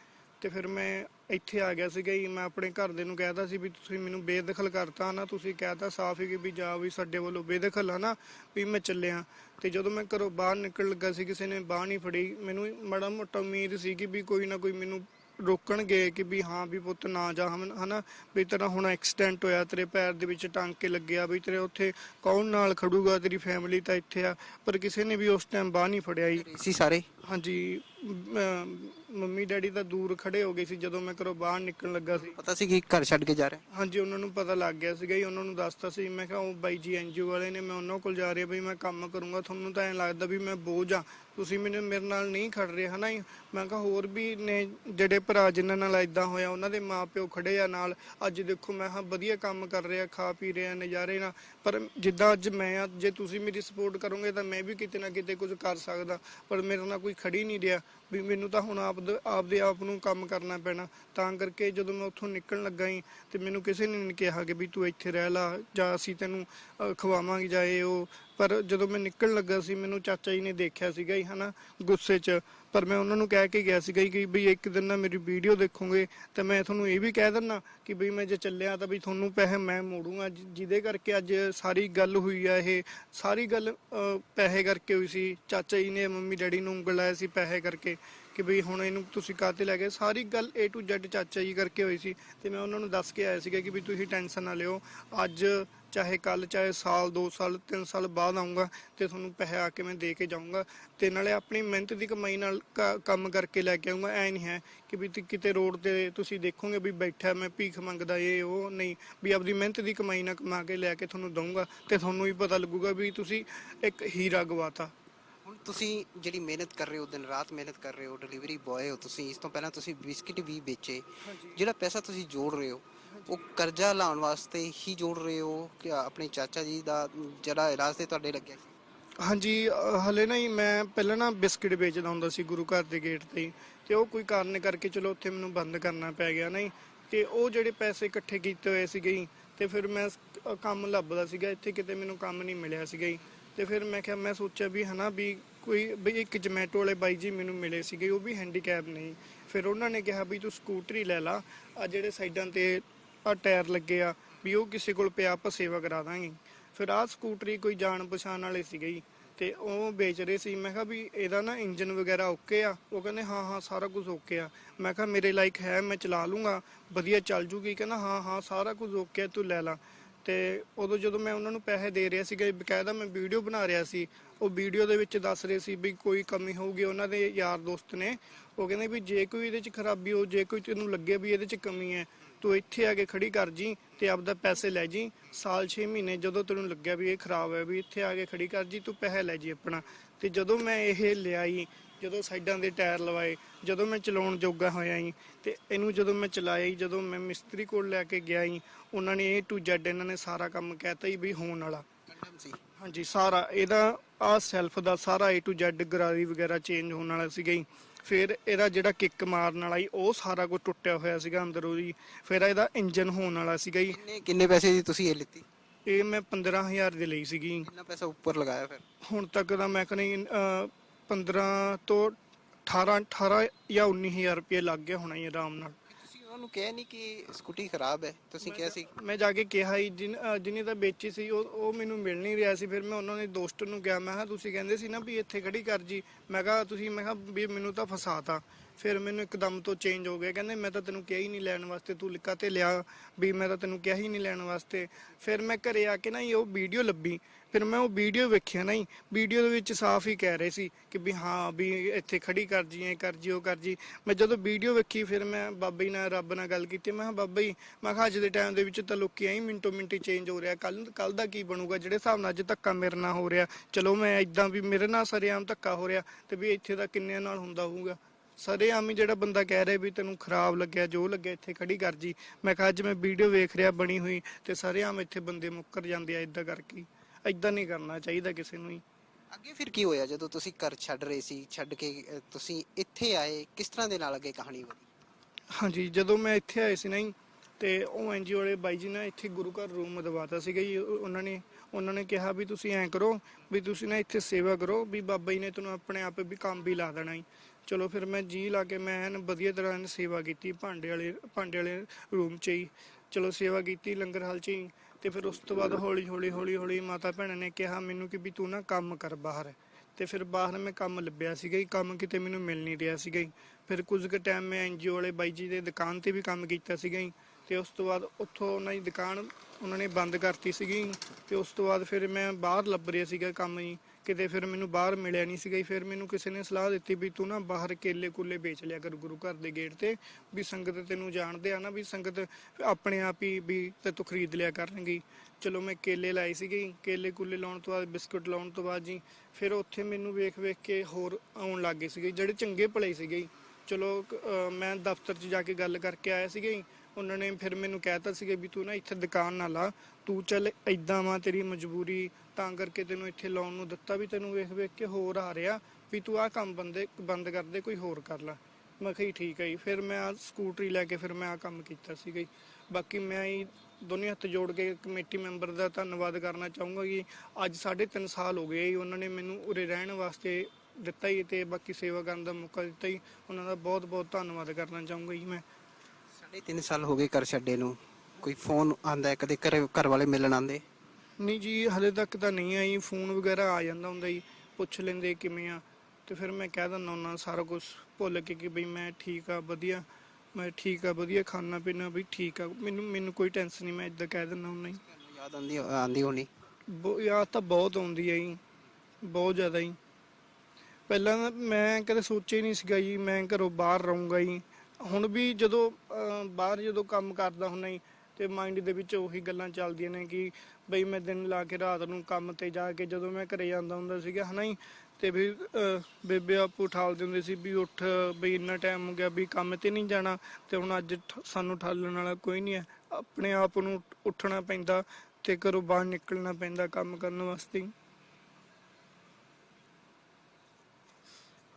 Speaker 3: ਤੇ ਫਿਰ ਮੈਂ ਇੱਥੇ ਆ ਗਿਆ ਸੀਗਾ ਜੀ ਮੈਂ ਆਪਣੇ ਘਰ ਦੇ ਨੂੰ ਕਹਿਤਾ ਸੀ ਵੀ ਤੁਸੀਂ ਮੈਨੂੰ ਬੇਦਖਲ ਕਰਤਾ ਨਾ ਤੁਸੀਂ ਕਹਿਤਾ ਸਾਫ਼ ਹੀ ਕਿ ਵੀ ਜਾ ਵੀ ਸਾਡੇ ਵੱਲੋਂ ਬੇਦਖਲ ਆ ਨਾ ਵੀ ਮੈਂ ਚੱਲਿਆ। ਤੇ ਜਦੋਂ ਮੈਂ ਘਰੋਂ ਬਾਹਰ ਨਿਕਲ ਲੱਗਾ ਸੀ ਕਿਸੇ ਨੇ ਬਾਹ ਨਹੀਂ ਫੜੀ ਮੈਨੂੰ ਮਾੜਾ ਮੋਟਾ ਉਮੀਦ ਸੀ ਕਿ ਵੀ ਕੋਈ ਨਾ ਕੋਈ ਮੈਨੂੰ ਰੋਕਣਗੇ ਕਿ ਵੀ ਹਾਂ ਵੀ ਪੁੱਤ ਨਾ ਜਾ ਹਨਾ ਵੀ ਤੇਰਾ ਹੁਣ ਐਕਸੀਡੈਂਟ ਹੋਇਆ ਤੇਰੇ ਪੈਰ ਦੇ ਵਿੱਚ ਟਾਂਕੇ ਲੱਗਿਆ ਵੀ ਤੇਰੇ ਉੱਥੇ ਕੌਣ ਨਾਲ ਖੜੂਗਾ ਤੇਰੀ ਫੈਮਿਲੀ ਤਾਂ ਇੱਥੇ ਆ ਪਰ ਕਿਸੇ ਨੇ ਵੀ ਉਸ ਟਾਈਮ ਬਾਹ ਨਹੀਂ ਫੜਿਆ
Speaker 2: ਸੀ ਸਾਰੇ?
Speaker 3: ਹਾਂਜੀ ਮੰਮੀ ਡੈਡੀ ਤਾਂ ਦੂਰ ਖੜੇ ਹੋ ਗਏ ਸੀ ਜਦੋਂ ਮੈਂ ਘਰੋਂ ਬਾਹਰ ਨਿਕਲਣ ਲੱਗਾ ਸੀ।
Speaker 2: ਪਤਾ ਸੀ ਕਿ ਘਰ ਛੱਡ ਕੇ ਜਾ ਰਿਹਾ
Speaker 3: ਹਾਂਜੀ ਉਹਨਾਂ ਨੂੰ ਪਤਾ ਲੱਗ ਗਿਆ ਸੀਗਾ ਜੀ ਉਹਨਾਂ ਨੂੰ ਦੱਸਤਾ ਸੀ। ਮੈਂ ਕਿਹਾ ਉਹ ਬਾਈ ਜੀ ਐਨਜੀਓ ਵਾਲੇ ਨੇ ਮੈਂ ਉਹਨਾਂ ਕੋਲ ਜਾ ਰਿਹਾ ਬਈ ਮੈਂ ਕੰਮ ਕਰੂੰਗਾ। ਤੁਹਾਨੂੰ ਤਾਂ ਐਂ ਲੱਗਦਾ ਵੀ ਮੈਂ ਬੋਝ ਆ। ਤੁਸੀਂ ਮੈਨੂੰ ਮੇਰੇ ਨਾਲ ਨਹੀਂ ਖੜ ਰਹੇ ਹਨਾ ਜੀ? ਮੈਂ ਕਿਹਾ ਹੋਰ ਵੀ ਨੇ ਜਿਹੜੇ ਭਰਾ ਜਿਨ੍ਹਾਂ ਨਾਲ ਇਦਾਂ ਹੋਇਆ ਉਹਨਾਂ ਦੇ ਮਾਪਿਓ ਖੜੇ ਆ ਨਾਲ। ਅੱਜ ਦੇਖੋ ਮੈਂ ਹਾਂ ਵਧੀਆ ਕੰਮ ਕਰ ਰਿਹਾ ਖਾ ਪੀ ਰਿਹਾ ਨਜ਼ਾਰੇ ਨਾਲ। ਪਰ ਜਿੱਦਾਂ ਅੱਜ ਮੈਂ ਆ ਜੇ ਤੁਸੀਂ ਮੇਰੀ ਸਪੋਰਟ ਕਰੋਗੇ ਤਾਂ ਮੈਂ ਵੀ ਕਿਤੇ ਨਾ ਕਿਤੇ ਕੁਝ ਕਰ ਸਕਦਾ। ਪਰ ਮੇਰੇ ਨਾਲ ਕੋਈ ਖੜੀ ਨਹੀਂ ਰਿਹਾ। ਵੀ ਮੈਨੂੰ ਤਾਂ ਹੁਣ ਆਪ ਆਪਦੇ ਆਪ ਨੂੰ ਕੰਮ ਕਰਨਾ ਪੈਣਾ। ਤਾਂ ਕਰਕੇ ਜਦੋਂ ਮੈਂ ਉੱਥੋਂ ਨਿਕਲਣ ਲੱਗਾ ਸੀ ਤੇ ਮੈਨੂੰ ਕਿਸੇ ਨੇ ਨਹੀਂ ਕਿਹਾ ਕਿ ਵੀ ਤੂੰ ਇੱਥੇ ਰਹਿ ਲਾ ਜਾਂ ਅਸੀਂ ਤੈਨੂੰ ਅਹ, ਖਵਾਵਾਂਗੇ ਜਾਂ ਇਹ ਉਹ ਪਰ ਜਦੋਂ ਮੈਂ ਨਿਕਲਣ ਲੱਗਾ ਸੀ, ਮੈਨੂੰ ਚਾਚਾ ਜੀ ਨੇ ਦੇਖਿਆ ਸੀਗਾ ਹੀ ਹਨਾ, ਗੁੱਸੇ 'ਚ। ਪਰ ਮੈਂ ਉਹਨਾਂ ਨੂੰ ਕਹਿ ਕੇ ਗਿਆ ਸੀਗਾ ਕਿ ਬਈ ਇੱਕ ਦਿਨ ਨਾ ਮੇਰੀ ਵੀਡੀਓ ਦੇਖੋਗੇ। ਤੇ ਮੈਂ ਤੁਹਾਨੂੰ ਇਹ ਵੀ ਕਹਿ ਦਿੰਨਾ ਕਿ ਬਈ ਮੈਂ ਜੇ ਚੱਲਿਆ ਤਾਂ ਵੀ ਤੁਹਾਨੂੰ ਪੈਸੇ ਮੈਂ ਮੋੜੂੰਗਾ। ਜਿ- ਜਿਹਦੇ ਕਰਕੇ ਅੱਜ ਸਾਰੀ ਗੱਲ ਹੋਈ ਆ ਇਹ। ਸਾਰੀ ਗੱਲ ਪੈਸੇ ਕਰਕੇ ਹੋਈ ਸੀ। ਚਾਚਾ ਜੀ ਨੇ ਮੰਮੀ ਡੈਡੀ ਨੂੰ ਉਂਗਲ ਲਾਇਆ ਸੀ ਪੈਸੇ ਕਰਕੇ ਕਿ ਬਈ ਹੁਣ ਇਹਨੂੰ ਤੁਸੀਂ ਕਾਹਤੇ ਲੈ ਗਏ। ਸਾਰੀ ਗੱਲ A to Z ਚਾਚਾ ਜੀ ਕਰਕੇ ਹੋਈ ਸੀ। ਤੇ ਮੈਂ ਉਹਨਾਂ ਨੂੰ ਦੱਸ ਕੇ ਆਇਆ ਸੀਗਾ ਕਿ ਵੀ ਤੁਸੀਂ ਟੈਨਸ਼ਨ ਨਾ ਲਿਓ। ਅੱਜ ਚਾਹੇ ਕੱਲ ਚਾਹੇ ਸਾਲ 2 ਸਾਲ 3 ਸਾਲ ਬਾਅਦ ਆਉਂਗਾ ਤੇ ਤੁਹਾਨੂੰ ਪੈਸੇ ਆ ਕੇ ਮੈਂ ਦੇ ਕੇ ਜਾਊਂਗਾ ਤੇ ਨਾਲੇ ਆਪਣੀ ਮਿਹਨਤ ਦੀ ਕਮਾਈ ਨਾਲ ਕੰਮ ਕਰਕੇ ਲੈ ਕੇ ਆਊਂਗਾ। ਐ ਨਹੀਂ ਹੈ ਕਿ ਵੀ ਕਿਤੇ ਰੋਡ ਤੇ ਤੁਸੀਂ ਦੇਖੋਗੇ ਵੀ ਬੈਠਾ ਮੈਂ ਭੀਖ ਮੰਗਦਾ ਇਹ ਉਹ ਨਹੀਂ। ਵੀ ਆਪਦੀ ਮਿਹਨਤ ਦੀ ਕਮਾਈ ਨਾਲ ਕਮਾ ਕੇ ਲੈ ਕੇ ਤੁਹਾਨੂੰ ਦਊਂਗਾ ਤੇ ਤੁਹਾਨੂੰ ਵੀ ਪਤਾ ਲੱਗੂਗਾ ਵੀ ਤੁਸੀਂ ਇੱਕ ਹੀਰਾ ਗਵਾਤਾ।
Speaker 2: ਹੁਣ ਤੁਸੀਂ ਜਿਹੜੀ ਮਿਹਨਤ ਕਰ ਰਹੇ ਹੋ ਦਿਨ ਰਾਤ ਮਿਹਨਤ ਕਰ ਰਹੇ ਹੋ ਡਿਲੀਵਰੀ ਬॉय ਹੋ ਤੁਸੀਂ ਇਸ ਤੋਂ ਪਹਿਲਾਂ ਤੁਸੀਂ ਬਿਸਕਿਟ ਵੀ ਵੇਚੇ। ਜਿਹੜਾ ਪੈਸਾ ਤੁਸੀਂ ਜੋੜ ਰਹੇ ਹੋ ਉਹ ਕਰਜ਼ਾ ਲਾਉਣ ਵਾਸਤੇ ਹੀ ਜੋੜ ਰਹੇ ਹੋ ਕਿ ਆਪਣੇ ਚਾਚਾ ਜੀ ਦਾ ਜਿਹੜਾ ਇਲਾਜ ਤੇ ਤੁਹਾਡੇ ਲੱਗਿਆ ਸੀ?
Speaker 3: ਹਾਂਜੀ ਅਹ ਹਲੇ ਨਾ ਹੀ ਮੈਂ ਪਹਿਲਾਂ ਨਾ ਬਿਸਕਿਟ ਵੇਚਦਾ ਹੁੰਦਾ ਸੀ ਗੁਰੂ ਘਰ ਦੇ ਗੇਟ ਤੇ ਹੀ, ਤੇ ਉਹ ਕੋਈ ਕਾਰਨ ਕਰਕੇ ਚਲੋ ਉੱਥੇ ਮੈਨੂੰ ਬੰਦ ਕਰਨਾ ਪੈ ਗਿਆ ਨਹੀਂ ਤੇ ਉਹ ਜਿਹੜੇ ਪੈਸੇ ਇਕੱਠੇ ਕੀਤੇ ਹੋਏ ਸੀਗੇ ਜੀ, ਤੇ ਫਿਰ ਮੈਂ ਸ- ਅਹ ਕੰਮ ਲੱਭਦਾ ਸੀਗਾ ਇੱਥੇ ਕਿਤੇ ਮੈਨੂੰ ਕੰਮ ਨਹੀਂ ਮਿਲਿਆ ਸੀਗਾ ਜੀ ਤੇ ਫਿਰ ਮੈਂ ਕਿਹਾ ਮੈਂ ਸੋਚਿਆ ਵੀ ਹਨਾ ਵੀ ਕੋਈ ਵੀ ਇੱਕ ਜਮੈਟੋ ਵਾਲੇ ਬਾਈ ਜੀ ਮੈਨੂੰ ਮਿਲੇ ਸੀਗੇ ਉਹ ਵੀ ਹੈਂਡੀਕੈਪ ਨਹੀਂ ਫਿਰ ਉਹਨਾਂ ਨੇ ਕਿਹਾ ਵੀ ਤੂੰ ਸਕੂਟਰੀ ਲੈ ਲਾ ਆ ਜਿਹੜੇ ਸਾਈਡਾਂ ਤੇ ਆ ਟਾਇਰ ਲੱਗੇ ਆ ਵੀ ਉਹ ਕਿਸੇ ਕੋਲ ਪਿਆ, ਆਪਾਂ ਸੇਵਾ ਕਰਾ ਦਾਂਗੇ। ਫਿਰ ਆਹ ਸਕੂਟਰੀ ਕੋਈ ਜਾਣ ਪਛਾਣ ਵਾਲੇ ਸੀਗੇ ਜੀ ਤੇ ਉਹ ਵੇਚ ਰਹੇ ਸੀ। ਮੈਂ ਕਿਹਾ ਵੀ ਇਹਦਾ ਨਾ ਇੰਜਨ ਵਗੈਰਾ ਓਕੇ ਆ? ਉਹ ਕਹਿੰਦੇ, ਹਾਂ ਹਾਂ, ਸਾਰਾ ਕੁਝ ਓਕੇ ਆ। ਮੈਂ ਕਿਹਾ, ਮੇਰੇ ਲਾਇਕ ਹੈ, ਮੈਂ ਚਲਾ ਲੂੰਗਾ। ਵਧੀਆ ਚੱਲ ਜੂਗੀ। ਕਹਿੰਦਾ, ਹਾਂ ਹਾਂ, ਸਾਰਾ ਕੁਝ ਓਕੇ ਆ, ਤੂੰ ਲੈ ਲਾ। ਤੇ ਉਦੋਂ ਜਦੋਂ ਮੈਂ ਉਹਨਾਂ ਨੂੰ ਪੈਸੇ ਦੇ ਰਿਹਾ ਸੀਗਾ, ਬਕਾਇਦਾ ਮੈਂ ਵੀਡੀਓ ਬਣਾ ਰਿਹਾ ਸੀ। ਉਹ ਵੀਡੀਓ ਦੇ ਵਿੱਚ ਦੱਸ ਰਹੇ ਸੀ ਵੀ ਕੋਈ ਕਮੀ ਹੋਊਗੀ। ਉਹਨਾਂ ਦੇ ਯਾਰ ਦੋਸਤ ਨੇ। ਉਹ ਕਹਿੰਦੇ ਵੀ ਜੇ ਕੋਈ ਇਹਦੇ 'ਚ ਖਰਾਬੀ ਹੋ, ਜੇ ਕੋਈ ਤੈਨੂੰ ਲੱਗੇ ਵੀ ਇਹਦੇ 'ਚ ਕਮੀ ਹੈ ਤੂੰ ਇੱਥੇ ਆ ਕੇ ਖੜੀ ਕਰ ਜੀ ਤੇ ਆਪਦਾ ਪੈਸੇ ਲੈ ਜੀ। ਸਾਲ 6 ਮਹੀਨੇ ਜਦੋਂ ਤੈਨੂੰ ਲੱਗਿਆ ਵੀ ਇਹ ਖਰਾਬ ਹੈ ਵੀ ਇੱਥੇ ਆ ਕੇ ਖੜੀ ਕਰ ਜੀ ਤੂੰ ਪੈਸੇ ਲੈ ਜੀ ਆਪਣਾ। ਤੇ ਜਦੋਂ ਮੈਂ ਇਹ ਲਿਆਈ ਜਦੋਂ ਸਾਈਡਾਂ ਦੇ ਟਾਇਰ ਲਵਾਏ ਜਦੋਂ ਮੈਂ ਚਲਾਉਣ ਜੋਗਾ ਹੋਇਆ ਜੀ ਤੇ ਇਹਨੂੰ ਜਦੋਂ ਮੈਂ ਚਲਾਇਆ ਜਦੋਂ ਮੈਂ ਮਿਸਤਰੀ ਕੋਲ ਲੈ ਕੇ ਗਿਆ ਜੀ ਉਹਨਾਂ ਨੇ A to Z ਇਹਨਾਂ ਨੇ ਸਾਰਾ ਕੰਮ ਕਹਿਤਾ ਜੀ ਵੀ ਹੋਣ ਵਾਲਾ। ਹਾਂਜੀ ਸਾਰਾ ਇਹਦਾ ਆ ਸੈਲਫ ਦਾ ਸਾਰਾ A to Z ਗਰਾਰੀ ਵਗੈਰਾ ਚੇਂਜ ਹੋਣ ਵਾਲਾ ਸੀਗਾ ਜੀ। ਫਿਰ ਇਹਦਾ ਜਿਹੜਾ ਕਿੱਕ ਮਾਰਨ ਵਾਲਾ ਜੀ ਉਹ ਸਾਰਾ ਕੁਝ ਟੁੱਟਿਆ ਹੋਇਆ ਸੀਗਾ ਅੰਦਰੋਂ ਜੀ। ਫਿਰ ਇਹਦਾ ਇੰਜਨ ਹੋਣ ਵਾਲਾ ਸੀਗਾ ਜੀ।
Speaker 2: ਕਿੰਨੇ ਕਿੰਨੇ ਪੈਸੇ ਦੀ ਤੁਸੀਂ ਇਹ ਲਿੱਤੀ?
Speaker 3: ਇਹ ਮੈਂ 15000 ਦੇ ਲਈ ਸੀਗੀ
Speaker 2: ਕਿੰਨਾ ਪੈਸਾ ਉੱਪਰ ਲਗਾਇਆ ਫਿਰ?
Speaker 3: ਹੁਣ ਤੱਕ ਦਾ ਮੈਂ ਕਹਿੰਦਾ 15 ਤੋਂ 18 18 ਜਾਂ 19000 ਰੁਪਏ ਲੱਗ ਗਿਆ ਹੋਣਾ ਜੀ ਆਰਾਮ ਨਾਲ।
Speaker 2: ਉਹਨਾਂ ਨੂੰ ਕਿਹਾ ਨਹੀਂ ਕਿ ਸਕੂਟੀ ਖਰਾਬ ਹੈ। ਤੁਸੀਂ ਕਿਹਾ ਸੀ
Speaker 3: ਮੈਂ ਜਾ ਕੇ ਕਿਹਾ ਹੀ ਜਿਹਨੇ ਤਾਂ ਵੇਚੀ ਸੀ ਉਹ ਉਹ ਮੈਨੂੰ ਮਿਲ ਨਹੀਂ ਰਿਹਾ ਸੀ। ਫਿਰ ਮੈਂ ਉਹਨਾਂ ਦੇ ਦੋਸਤ ਨੂੰ ਕਿਹਾ ਮੈਂ ਕਿਹਾ ਤੁਸੀਂ ਕਹਿੰਦੇ ਸੀ ਨਾ ਵੀ ਇੱਥੇ ਖੜੀ ਕਰ ਜੀ। ਮੈਂ ਕਿਹਾ ਤੁਸੀਂ ਮੈਂ ਕਿਹਾ ਵੀ ਮੈਨੂੰ ਤਾਂ ਫਸਾਤਾ ਫਿਰ ਮੈਨੂੰ ਇੱਕਦਮ ਤੋਂ ਚੇਂਜ ਹੋ ਗਿਆ। ਕਹਿੰਦੇ, ਮੈਂ ਤਾਂ ਤੈਨੂੰ ਕਿਹਾ ਹੀ ਨਹੀਂ ਲੈਣ ਵਾਸਤੇ, ਤੂੰ ਲਿਖਾ ਤੇ ਲਿਆ ਵੀ ਮੈਂ ਤਾਂ ਤੈਨੂੰ ਕਿਹਾ ਹੀ ਨਹੀਂ ਲੈਣ ਵਾਸਤੇ। ਫਿਰ ਮੈਂ ਘਰੇ ਆ ਕੇ ਨਾ ਜੀ, ਉਹ ਵੀਡੀਓ ਲੱਭੀ। ਫਿਰ ਮੈਂ ਉਹ ਵੀਡੀਓ ਵੇਖਿਆ ਨਾ ਜੀ ਵੀਡੀਓ ਦੇ ਵਿੱਚ ਸਾਫ਼ ਹੀ ਕਹਿ ਰਹੇ ਸੀ ਕਿ ਵੀ ਹਾਂ ਵੀ ਇੱਥੇ ਖੜੀ ਕਰ ਜੀ, ਐ ਕਰ ਜੀ, ਉਹ ਕਰ ਜੀ। ਮੈਂ ਜਦੋਂ ਵੀਡੀਓ ਵੇਖੀ, ਫਿਰ ਮੈਂ ਬਾਬਾ ਜੀ ਨਾਲ, ਰੱਬ ਨਾਲ ਗੱਲ ਕੀਤੀ। ਮੈਂ ਕਿਹਾ, ਬਾਬਾ ਜੀ, ਮੈਂ ਕਿਹਾ, ਅੱਜ ਦੇ ਟਾਈਮ ਦੇ ਵਿੱਚ ਤਾਂ ਲੋਕੀ ਐਂ ਮਿੰਟੋ ਮਿੰਟੀ ਚੇਂਜ ਹੋ ਰਿਹਾ। ਕੱਲ ਕੱਲ ਦਾ ਕੀ ਬਣੂਗਾ? ਜਿਹੜੇ ਹਿਸਾਬ ਨਾਲ ਅੱਜ ਧੱਕਾ ਮੇਰੇ ਨਾਲ ਹੋ ਰਿਹਾ। ਚਲੋ ਮੈਂ ਇਦਾਂ ਵੀ ਮੇਰੇ ਨਾਲ ਸਰਿਆਮ ਧੱਕਾ ਹੋ ਰਿਹਾ ਤੇ ਵੀ ਇੱਥੇ ਦਾ ਕਿੰਨਿਆਂ ਨਾਲ ਹੁੰਦਾ ਹੋਊਗਾ? ਸਰੇਆਮ ਹੀ ਜਿਹੜਾ ਬੰਦਾ ਕਹਿ ਰਿਹਾ ਵੀ ਤੈਨੂੰ ਖਰਾਬ ਲੱਗਿਆ ਜੋ ਲੱਗਿਆ ਇੱਥੇ ਖੜੀ ਕਰ ਜੀ। ਮੈਂ ਕਿਹਾ ਅੱਜ ਮੈਂ ਵੀਡੀਓ ਵੇਖ ਰਿਹਾ ਬਣੀ ਹੋਈ ਤੇ ਸਰੇਆਮ ਇੱਥੇ ਬੰਦੇ ਮੁੱਕਰ ਜਾਂਦੇ ਆ ਇਦਾਂ ਕਰਕੇ। ਇਦਾਂ ਨਹੀਂ ਕਰਨਾ ਚਾਹੀਦਾ ਕਿਸੇ ਨੂੰ ਹੀ।
Speaker 2: ਅੱਗੇ ਫਿਰ ਕੀ ਹੋਇਆ ਜਦੋਂ ਤੁਸੀਂ ਘਰ ਛੱਡ ਰਹੇ ਸੀ ਛੱਡ ਕੇ ਤੁਸੀਂ ਇੱਥੇ ਆਏ? ਕਿਸ ਤਰ੍ਹਾਂ ਦੇ ਨਾਲ ਅੱਗੇ ਕਹਾਣੀ ਵਧੀ?
Speaker 3: ਹਾਂਜੀ ਜਦੋਂ ਮੈਂ ਇੱਥੇ ਆਏ ਸੀ ਨਾ ਜੀ ਤੇ ਉਹ ਐਨਜੀਓ ਵਾਲੇ ਬਾਈ ਜੀ ਨੇ ਇੱਥੇ ਗੁਰੂ ਘਰ ਰੂਮ ਦਵਾਤਾ ਸੀਗਾ ਜੀ। ਉਹ- ਉਹਨਾਂ ਨੇ ਉਹਨਾਂ ਨੇ ਕਿਹਾ ਵੀ ਤੁਸੀਂ ਐਂ ਕਰੋ ਵੀ ਤੁਸੀਂ ਨਾ ਇੱਥੇ ਸੇਵਾ ਕਰੋ ਵੀ ਬਾਬਾ ਜੀ ਨੇ ਤੁਹਾਨੂੰ ਆਪਣੇ ਆਪ ਵੀ ਕੰਮ ਵੀ ਲਾ ਦੇਣਾ ਜੀ। ਚਲੋ ਫਿਰ ਮੈਂ ਜੀ ਲਾ ਕੇ ਮੈਂ ਐਨ ਵਧੀਆ ਤਰ੍ਹਾਂ ਨਾਲ ਸੇਵਾ ਕੀਤੀ ਭਾਂਡੇ ਵਾਲੇ ਭਾਂਡੇ ਵਾਲੇ ਰੂਮ 'ਚ ਹੀ। ਚਲੋ ਸੇਵਾ ਕੀਤੀ ਲੰਗਰ ਹਾਲ 'ਚ ਹੀ ਤੇ ਫਿਰ ਉਸ ਤੋਂ ਬਾਅਦ ਹੌਲੀ ਹੌਲੀ ਹੌਲੀ ਹੌਲੀ ਮਾਤਾ ਭੈਣ ਨੇ ਕਿਹਾ ਮੈਨੂੰ ਕਿ ਵੀ ਤੂੰ ਨਾ ਕੰਮ ਕਰ ਬਾਹਰ। ਤੇ ਫਿਰ ਬਾਹਰ ਮੈਂ ਕੰਮ ਲੱਭਿਆ ਸੀਗਾ ਜੀ, ਕੰਮ ਕਿਤੇ ਮੈਨੂੰ ਮਿਲ ਨਹੀਂ ਰਿਹਾ ਸੀਗਾ ਜੀ। ਫਿਰ ਕੁਝ ਕੁ ਟਾਈਮ ਮੈਂ ਐਨਜੀਓ ਵਾਲੇ ਬਾਈ ਜੀ ਦੇ ਦੁਕਾਨ ਤੇ ਵੀ ਕੰਮ ਕੀਤਾ ਸੀਗਾ ਜੀ। ਤੇ ਉਸ ਤੋਂ ਬਾਅਦ ਉੱਥੋਂ ਉਹਨਾਂ ਦੀ ਦੁਕਾਨ ਉਹਨਾਂ ਨੇ ਬੰਦ ਕਰਤੀ ਸੀਗੀ ਤੇ ਉਸ ਤੋਂ ਬਾਅਦ ਫਿਰ ਮੈਂ ਬਾਹਰ ਲੱਭ ਰਿਹਾ ਸੀਗਾ ਕੰਮ ਜੀ। ਕਿਤੇ ਫਿਰ ਮੈਨੂੰ ਬਾਹਰ ਮਿਲਿਆ ਨਹੀਂ ਸੀਗਾ ਜੀ ਫਿਰ ਮੈਨੂੰ ਕਿਸੇ ਨੇ ਸਲਾਹ ਦਿੱਤੀ ਵੀ ਤੂੰ ਨਾ ਬਾਹਰ ਕੇਲੇ ਕੁੱਲੇ ਵੇਚ ਲਿਆ ਕਰ ਗੁਰੂ ਘਰ ਦੇ ਗੇਟ ਤੇ, ਵੀ ਸੰਗਤ ਤੈਨੂੰ ਜਾਣਦੇ ਆ ਨਾ ਵੀ ਸੰਗਤ ਆਪਣੇ ਆਪ ਹੀ ਵੀ ਤੇ ਤੂੰ ਖਰੀਦ ਲਿਆ ਕਰਨਗੀ ਚਲੋ ਮੈਂ ਕੇਲੇ ਲਾਏ ਸੀਗੇ ਕੇਲੇ ਕੁੱਲੇ ਲਾਉਣ ਤੋਂ ਬਾਅਦ, ਬਿਸਕੁਟ ਲਾਉਣ ਤੋਂ ਬਾਅਦ ਜੀ, ਫਿਰ ਉੱਥੇ ਮੈਨੂੰ ਵੇਖ ਵੇਖ ਕੇ ਹੋਰ ਆਉਣ ਲੱਗ ਗਏ ਸੀਗੇ ਜਿਹੜੇ ਚੰਗੇ ਭਲੇ ਸੀਗੇ ਜੀ। ਚਲੋ ਮੈਂ ਦਫ਼ਤਰ 'ਚ ਜਾ ਕੇ ਗੱਲ ਕਰਕੇ ਆਇਆ ਸੀਗਾ ਜੀ, ਉਹਨਾਂ ਨੇ ਫਿਰ ਮੈਨੂੰ ਕਹਿਤਾ ਸੀਗਾ ਵੀ ਤੂੰ ਨਾ ਇੱਥੇ ਦੁਕਾਨ ਨਾ ਲਾ, ਤੂੰ ਚੱਲ ਏਦਾਂ ਵਾ, ਤੇਰੀ ਮਜਬੂਰੀ ਤਾਂ ਕਰਕੇ ਤੈਨੂੰ ਇੱਥੇ ਲਾਉਣ ਨੂੰ ਦਿੱਤਾ ਵੀ ਤੈਨੂੰ ਵੇਖ ਵੇਖ ਕੇ ਹੋਰ ਆ ਰਿਹਾ ਵੀ ਤੂੰ ਆਹ ਕੰਮ ਬੰਦੇ ਬੰਦ ਕਰ ਦੇ, ਕੋਈ ਹੋਰ ਕਰ ਲੈ। ਮੈਂ ਕਿਹਾ ਜੀ ਠੀਕ ਹੈ ਜੀ। ਫਿਰ ਮੈਂ ਆਹ ਸਕੂਟਰੀ ਲੈ ਕੇ ਫਿਰ ਮੈਂ ਆ ਕੰਮ ਕੀਤਾ ਸੀਗਾ ਜੀ। ਬਾਕੀ ਮੈਂ ਹੀ ਦੋਨੇ ਹੱਥ ਜੋੜ ਕੇ ਕਮੇਟੀ ਮੈਂਬਰ ਦਾ ਧੰਨਵਾਦ ਕਰਨਾ ਚਾਹੂੰਗਾ ਕਿ ਅੱਜ 3.5 ਸਾਲ ਹੋ ਗਏ ਜੀ। ਉਹਨਾਂ ਨੇ ਮੈਨੂੰ ਉਰੇ ਰਹਿਣ ਵਾਸਤੇ ਦਿੱਤਾ ਹੀ ਤੇ ਬਾਕੀ ਸੇਵਾ ਕਰਨ ਦਾ ਮੌਕਾ ਦਿੱਤਾ ਹੀ ਉਹਨਾਂ ਦਾ ਬਹੁਤ ਬਹੁਤ ਧੰਨਵਾਦ ਕਰਨਾ ਚਾਹੂੰਗਾ ਜੀ ਮੈਂ।
Speaker 2: ਸਾਢੇ ਤਿੰਨ ਸਾਲ ਹੋ ਗਏ ਘਰ ਛੱਡੇ ਨੂੰ। ਕੋਈ ਫੋਨ ਆਂਦਾ ਕਦੇ ਘਰ ਘਰ ਵਾਲੇ ਮਿਲਣ ਆਂਦੇ
Speaker 3: ਨਹੀਂ ਜੀ ਹਲੇ ਤੱਕ ਤਾਂ ਨਹੀਂ ਆਈ। ਫੋਨ ਵਗੈਰਾ ਆ ਜਾਂਦਾ ਹੁੰਦਾ ਜੀ ਪੁੱਛ ਲੈਂਦੇ ਕਿਵੇਂ ਆ। ਤੇ ਫਿਰ ਮੈਂ ਕਹਿ ਦਿੰਦਾ ਹੁੰਦਾ ਸਾਰਾ ਕੁਝ ਭੁੱਲ ਕੇ ਕਿ ਬਈ ਮੈਂ ਠੀਕ ਆ ਵਧੀਆ। ਮੈਂ ਠੀਕ ਆ ਵਧੀਆ ਖਾਣਾ ਪੀਣਾ ਵੀ ਠੀਕ ਆ। ਮੈਨੂੰ ਮੈਨੂੰ ਕੋਈ ਟੈਨਸ਼ਨ ਨਹੀਂ ਮੈਂ ਇਦਾਂ ਕਹਿ ਦਿੰਦਾ ਹੁੰਦਾ ਜੀ।
Speaker 2: ਯਾਦ ਆਂਦੀ ਆਂਦੀ ਹੋਣੀ?
Speaker 3: ਯਾਦ ਤਾਂ ਬਹੁਤ ਆਉਂਦੀ ਹੈ ਜੀ ਬਹੁਤ ਜ਼ਿਆਦਾ ਜੀ। ਪਹਿਲਾਂ ਮੈਂ ਕਦੇ ਸੋਚਿਆ ਹੀ ਨਹੀਂ ਸੀਗਾ ਜੀ ਮੈਂ ਘਰੋਂ ਬਾਹਰ ਰਹੂੰਗਾ ਜੀ। ਹੁਣ ਵੀ ਜਦੋਂ ਬਾਹਰ ਜਦੋਂ ਕੰਮ ਕਰਦਾ ਹੁੰਦਾ ਜੀ ਤੇ ਮਾਈਂਡ ਦੇ ਵਿੱਚ ਉਹੀ ਗੱਲਾਂ ਚੱਲਦੀਆਂ ਨੇ ਕਿ ਬਈ ਮੈਂ ਦਿਨ ਲਾ ਕੇ ਰਾਤ ਨੂੰ ਕੰਮ ਤੇ ਜਾ ਕੇ ਜਦੋਂ ਮੈਂ ਘਰੇ ਜਾਂਦਾ ਹੁੰਦਾ ਸੀਗਾ, ਹਨਾ ਜੀ? ਤੇ ਵੀ ਬੇਬੇ ਆਪੂ ਉਠਾਲਦੇ ਹੁੰਦੇ ਸੀ ਵੀ ਉੱਠ, ਬਈ ਇੰਨਾ ਟਾਈਮ ਹੋ ਗਿਆ ਵੀ ਕੰਮ ਤੇ ਨਹੀਂ ਜਾਣਾ ਤੇ ਹੁਣ ਅੱਜ ਸਾਨੂੰ ਠਾਲਣ ਵਾਲਾ ਕੋਈ ਨਹੀਂ ਹੈ। ਆਪਣੇ ਆਪ ਨੂੰ ਉੱਠਣਾ ਪੈਂਦਾ ਤੇ ਘਰੋਂ ਬਾਹਰ ਨਿਕਲਣਾ ਪੈਂਦਾ ਕੰਮ ਕਰਨ ਵਾਸਤੇ।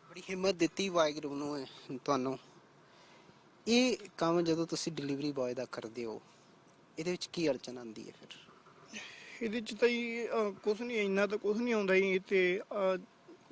Speaker 2: ਬੜੀ ਹਿੰਮਤ ਦਿੱਤੀ ਵਾਹਿਗੁਰੂ ਨੂੰ ਤੁਹਾਨੂੰ। ਇਹ ਕੰਮ ਜਦੋਂ ਤੁਸੀਂ ਡਿਲੀਵਰੀ ਬॉय ਦਾ ਕਰਦੇ ਹੋ ਇਹਦੇ ਵਿੱਚ ਕੀ ਅੜਚਨ ਆਉਂਦੀ ਹੈ ਫਿਰ?
Speaker 3: ਇਹਦੇ ਚ ਤਾਂ ਹੀ ਕੁਛ ਨਹੀਂ ਇੰਨਾ ਤਾਂ ਕੁਛ ਨਹੀਂ ਆਉਂਦਾ ਹੀ ਤੇ ਅਹ,